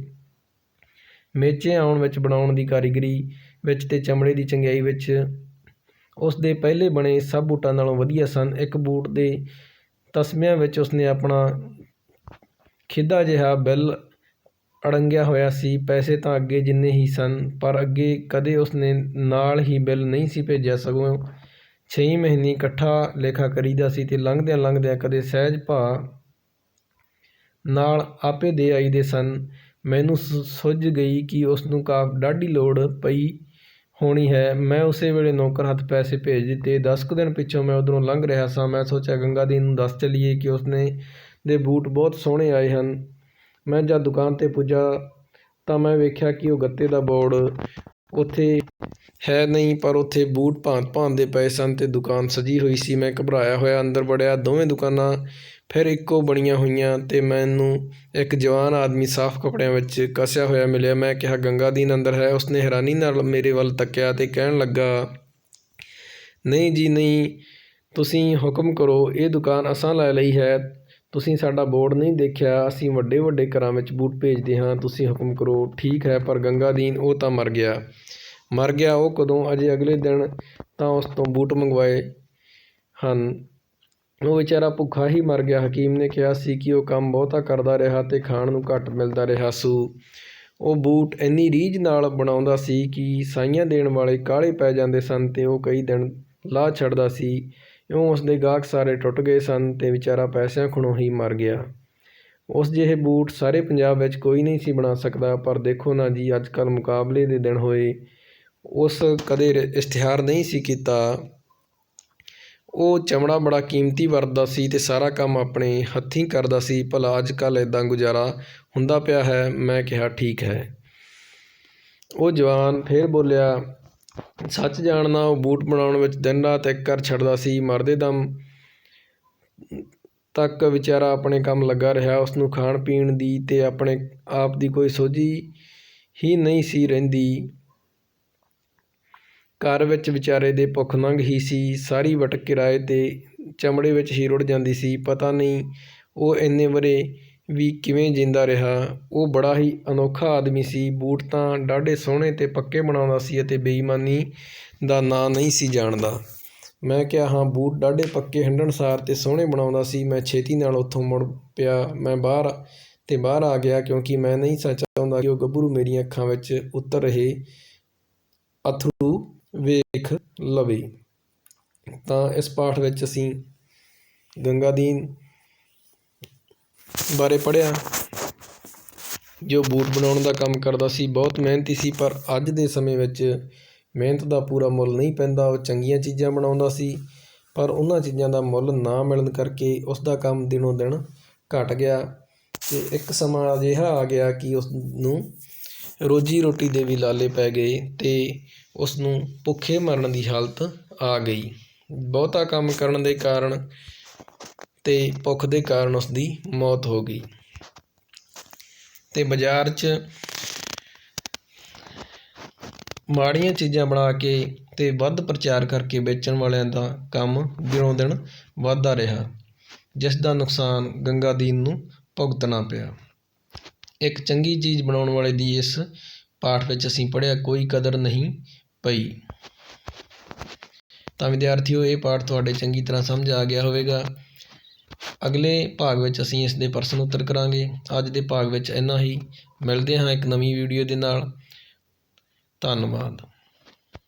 ਮੇਚੇ ਆਉਣ ਵਿੱਚ ਬਣਾਉਣ ਦੀ ਕਾਰੀਗਰੀ ਵਿੱਚ ਤੇ ਚਮੜੇ ਦੀ ਚੰਗਿਆਈ ਵਿੱਚ ਉਸ ਦੇ ਪਹਿਲੇ ਬਣੇ ਸਭ ਬੂਟਾਂ ਨਾਲੋਂ ਵਧੀਆ ਸਨ। ਇੱਕ ਬੂਟ ਦੇ ਤਸਮਿਆਂ ਵਿੱਚ ਉਸਨੇ ਆਪਣਾ ਖਿੱਦਾ ਜਿਹਾ ਬਿੱਲ ਅੜੰਗਿਆ ਹੋਇਆ ਸੀ, ਪੈਸੇ ਤਾਂ ਅੱਗੇ ਜਿੰਨੇ ਹੀ ਸਨ, ਪਰ ਅੱਗੇ ਕਦੇ ਉਸਨੇ ਨਾਲ ਹੀ ਬਿੱਲ ਨਹੀਂ ਸੀ ਭੇਜਿਆ, ਸਗੋਂ ਛੇ ਮਹੀਨੇ ਇਕੱਠਾ ਲੇਖਾ ਕਰੀਦਾ ਸੀ ਤੇ ਲੰਘਦਿਆਂ ਲੰਘਦਿਆਂ ਕਦੇ ਸਹਿਜ ਭਾ ਨਾਲ ਆਪੇ ਦੇ ਆਈਦੇ ਸਨ। ਮੈਨੂੰ ਸੁੱਝ ਗਈ ਕਿ ਉਸ ਨੂੰ ਕਾਫ ਡਾਢੀ ਲੋੜ ਪਈ ਹੋਣੀ ਹੈ। ਮੈਂ ਉਸੇ ਵੇਲੇ ਨੌਕਰ ਹੱਥ ਪੈਸੇ ਭੇਜ ਦਿੱਤੇ। ਦਸ ਕੁ ਦਿਨ ਪਿੱਛੋਂ ਮੈਂ ਉਧਰੋਂ ਲੰਘ ਰਿਹਾ ਸਾਂ। ਮੈਂ ਸੋਚਿਆ, ਗੰਗਾ ਦੀ ਨੂੰ ਦੱਸ ਚੱਲੀਏ ਕਿ ਉਸਨੇ ਦੇ ਬੂਟ ਬਹੁਤ ਸੋਹਣੇ ਆਏ ਹਨ। ਮੈਂ ਜਦ ਦੁਕਾਨ ਤੇ ਪੁੱਜਾ ਤਾਂ ਮੈਂ ਵੇਖਿਆ ਕਿ ਉਹ ਗੱਤੇ ਦਾ ਬੋਰਡ ਉੱਥੇ ਹੈ ਨਹੀਂ, ਪਰ ਉੱਥੇ ਬੂਟ ਭਾਂਤ ਭਾਂਤ ਦੇ ਪਏ ਸਨ ਅਤੇ ਦੁਕਾਨ ਸਜੀ ਹੋਈ ਸੀ। ਮੈਂ ਘਬਰਾਇਆ ਹੋਇਆ, ਅੰਦਰ ਵੜਿਆ, ਦੋਵੇਂ ਦੁਕਾਨਾਂ ਫਿਰ ਇੱਕੋ ਬਣੀਆਂ ਹੋਈਆਂ ਅਤੇ ਮੈਨੂੰ ਇੱਕ ਜਵਾਨ ਆਦਮੀ ਸਾਫ਼ ਕੱਪੜਿਆਂ ਵਿੱਚ ਕੱਸਿਆ ਹੋਇਆ ਮਿਲਿਆ। ਮੈਂ ਕਿਹਾ, ਗੰਗਾ ਦੀਨ ਅੰਦਰ ਹੈ? ਉਸਨੇ ਹੈਰਾਨੀ ਨਾਲ ਮੇਰੇ ਵੱਲ ਤੱਕਿਆ ਅਤੇ ਕਹਿਣ ਲੱਗਾ, ਨਹੀਂ ਜੀ, ਨਹੀਂ, ਤੁਸੀਂ ਹੁਕਮ ਕਰੋ, ਇਹ ਦੁਕਾਨ ਅਸਾਂ ਲੈ ਲਈ ਹੈ। ਤੁਸੀਂ ਸਾਡਾ ਬੋਰਡ ਨਹੀਂ ਦੇਖਿਆ, ਅਸੀਂ ਵੱਡੇ ਵੱਡੇ ਘਰਾਂ ਵਿੱਚ ਬੂਟ ਭੇਜਦੇ ਹਾਂ, ਤੁਸੀਂ ਹੁਕਮ ਕਰੋ, ਠੀਕ ਹੈ, ਪਰ ਗੰਗਾ ਦੀਨ ਉਹ ਤਾਂ ਮਰ ਗਿਆ। ਮਰ ਗਿਆ ਉਹ ਕਦੋਂ? ਅਜੇ ਅਗਲੇ ਦਿਨ ਤਾਂ ਉਸ ਤੋਂ ਬੂਟ ਮੰਗਵਾਏ ਹਨ। ਉਹ ਵਿਚਾਰਾ ਭੁੱਖਾ ਹੀ ਮਰ ਗਿਆ। ਹਕੀਮ ਨੇ ਕਿਹਾ ਸੀ ਕਿ ਉਹ ਕੰਮ ਬਹੁਤਾ ਕਰਦਾ ਰਿਹਾ ਤੇ ਖਾਣ ਨੂੰ ਘੱਟ ਮਿਲਦਾ ਰਿਹਾ ਸੂ। ਉਹ ਬੂਟ ਇੰਨੀ ਰੀਝ ਨਾਲ ਬਣਾਉਂਦਾ ਸੀ ਕਿ ਸਾਈਆਂ ਦੇਣ ਵਾਲੇ ਕਾਹਲੇ ਪੈ ਜਾਂਦੇ ਸਨ ਤੇ ਉਹ ਕਈ ਦਿਨ ਲਾਹ ਛੱਡਦਾ ਸੀ। ਇਉਂ ਉਸਦੇ ਗਾਹਕ ਸਾਰੇ ਟੁੱਟ ਗਏ ਸਨ ਅਤੇ ਵਿਚਾਰਾ ਪੈਸਿਆਂ ਖੁਣੋਂ ਹੀ ਮਰ ਗਿਆ। ਉਸ ਜਿਹੇ ਬੂਟ ਸਾਰੇ ਪੰਜਾਬ ਵਿੱਚ ਕੋਈ ਨਹੀਂ ਸੀ ਬਣਾ ਸਕਦਾ, ਪਰ ਦੇਖੋ ਨਾ ਜੀ ਅੱਜ ਕੱਲ੍ਹ ਮੁਕਾਬਲੇ ਦੇ ਦਿਨ ਹੋਏ। ਉਸ ਕਦੇ ਇਸ਼ਤਿਹਾਰ ਨਹੀਂ ਸੀ ਕੀਤਾ। ਉਹ ਚਮੜਾ ਬੜਾ ਕੀਮਤੀ ਵਰਤਦਾ ਸੀ ਤੇ ਸਾਰਾ ਕੰਮ ਆਪਣੇ ਹੱਥੀਂ ਕਰਦਾ ਸੀ। ਭਲਾ ਅੱਜ ਕੱਲ੍ਹ ਇਦਾਂ ਗੁਜ਼ਾਰਾ ਹੁੰਦਾ ਪਿਆ ਹੈ, ਮੈਂ ਕਿਹਾ ਠੀਕ ਹੈ। ਉਹ ਜਵਾਨ ਫੇਰ ਬੋਲਿਆ ਸੱਚ ਜਾਣਨਾ, ਉਹ ਬੂਟ ਬਣਾਉਣ ਵਿੱਚ ਦਿਨ ਰਾਤ ਇੱਕ ਕਰ ਛੱਡਦਾ ਸੀ, ਮਰਦੇ ਦਮ ਤੱਕ ਵਿਚਾਰਾ ਆਪਣੇ ਕੰਮ ਲੱਗਾ ਰਿਹਾ। ਉਸਨੂੰ ਖਾਣ ਪੀਣ ਦੀ ਤੇ ਆਪਣੇ ਆਪ ਦੀ ਕੋਈ ਸੋਝੀ ਹੀ ਨਹੀਂ ਸੀ ਰਹਿੰਦੀ। ਘਰ ਵਿੱਚ ਵਿਚਾਰੇ ਦੇ ਭੁੱਖ ਨੰਗ ਹੀ ਸੀ। ਸਾਰੀ ਵਟ ਕਿਰਾਏ ਤੇ ਚਮੜੇ ਵਿੱਚ ਹੀ ਰੁੜ ਜਾਂਦੀ ਸੀ। ਪਤਾ ਨਹੀਂ ਉਹ ਇੰਨੇ ਵਰੇ ਵੀ ਕਿਵੇਂ ਜਿੰਦਾ ਰਿਹਾ। ਉਹ ਬੜਾ ਹੀ ਅਨੋਖਾ ਆਦਮੀ ਸੀ। ਬੂਟ ਤਾਂ ਡਾਢੇ ਸੋਹਣੇ ਅਤੇ ਪੱਕੇ ਬਣਾਉਂਦਾ ਸੀ ਅਤੇ ਬੇਈਮਾਨੀ ਦਾ ਨਾਂ ਨਹੀਂ ਸੀ ਜਾਣਦਾ। ਮੈਂ ਕਿਹਾ, ਹਾਂ, ਬੂਟ ਡਾਢੇ ਪੱਕੇ ਹੰਢਣਸਾਰ ਅਤੇ ਸੋਹਣੇ ਬਣਾਉਂਦਾ ਸੀ। ਮੈਂ ਛੇਤੀ ਨਾਲ ਉੱਥੋਂ ਮੁੜ ਪਿਆ। ਮੈਂ ਬਾਹਰ ਅਤੇ ਬਾਹਰ ਆ ਗਿਆ ਕਿਉਂਕਿ ਮੈਂ ਨਹੀਂ ਸਾ ਚਾਹੁੰਦਾ ਕਿ ਉਹ ਗੱਭਰੂ ਮੇਰੀਆਂ ਅੱਖਾਂ ਵਿੱਚ ਉਤਰ ਰਹੇ, ਅੱਥਰੂ ਵੇਖ ਲਵੇ। ਤਾਂ ਇਸ ਪਾਠ ਵਿੱਚ ਅਸੀਂ ਗੰਗਾ ਦੀਨ ਬਾਰੇ ਪੜ੍ਹਿਆ। ਜੋ ਬੂਟ ਬਣਾਉਣ ਦਾ ਕੰਮ ਕਰਦਾ ਸੀ, ਬਹੁਤ ਮਿਹਨਤੀ ਸੀ, ਪਰ ਅੱਜ ਦੇ ਸਮੇਂ ਵਿੱਚ ਮਿਹਨਤ ਦਾ ਪੂਰਾ ਮੁੱਲ ਨਹੀਂ ਪੈਂਦਾ। ਉਹ ਚੰਗੀਆਂ ਚੀਜ਼ਾਂ ਬਣਾਉਂਦਾ ਸੀ, ਪਰ ਉਹਨਾਂ ਚੀਜ਼ਾਂ ਦਾ ਮੁੱਲ ਨਾ ਮਿਲਣ ਕਰਕੇ ਉਸ ਦਾ ਕੰਮ ਦਿਨੋਂ ਦਿਨ ਘਟ ਗਿਆ ਅਤੇ ਇੱਕ ਸਮਾਂ ਅਜਿਹਾ ਆ ਗਿਆ ਕਿ ਉਸ ਨੂੰ ਰੋਜੀ ਰੋਟੀ ਦੇ ਵੀ ਲਾਲੇ ਪੈ ਗਏ ਅਤੇ ਉਸ ਨੂੰ ਭੁੱਖੇ ਮਰਨ ਦੀ ਹਾਲਤ ਆ ਗਈ। ਬਹੁਤਾ ਕੰਮ ਕਰਨ ਦੇ ਕਾਰਨ ਅਤੇ ਭੁੱਖ ਦੇ ਕਾਰਨ ਉਸਦੀ ਮੌਤ ਹੋ ਗਈ। ਅਤੇ ਬਾਜ਼ਾਰ 'ਚ ਮਾੜੀਆਂ ਚੀਜ਼ਾਂ ਬਣਾ ਕੇ ਅਤੇ ਵੱਧ ਪ੍ਰਚਾਰ ਕਰਕੇ ਵੇਚਣ ਵਾਲਿਆਂ ਦਾ ਕੰਮ ਦਿਨੋਂ ਦਿਨ ਵੱਧਦਾ ਰਿਹਾ, ਜਿਸ ਦਾ ਨੁਕਸਾਨ ਗੰਗਾ ਦੀਨ ਨੂੰ ਭੁਗਤਣਾ ਪਿਆ। ਇੱਕ ਚੰਗੀ ਚੀਜ਼ ਬਣਾਉਣ ਵਾਲੇ ਦੀ ਇਸ ਪਾਠ ਵਿੱਚ ਅਸੀਂ ਪੜ੍ਹਿਆ, ਕੋਈ ਕਦਰ ਨਹੀਂ ਪਈ। ਤਾਂ ਵਿਦਿਆਰਥੀਓ, ਇਹ ਪਾਠ ਤੁਹਾਡੇ ਚੰਗੀ ਤਰ੍ਹਾਂ ਸਮਝ ਆ ਗਿਆ ਹੋਵੇਗਾ। ਅਗਲੇ ਭਾਗ ਵਿੱਚ ਅਸੀਂ ਇਸ ਦੇ ਪ੍ਰਸ਼ਨ ਉੱਤਰ ਕਰਾਂਗੇ। ਅੱਜ ਦੇ ਭਾਗ ਵਿੱਚ ਇੰਨਾ ਹੀ। ਮਿਲਦੇ ਹਾਂ ਇੱਕ ਨਵੀਂ ਵੀਡੀਓ ਦੇ ਨਾਲ। ਧੰਨਵਾਦ।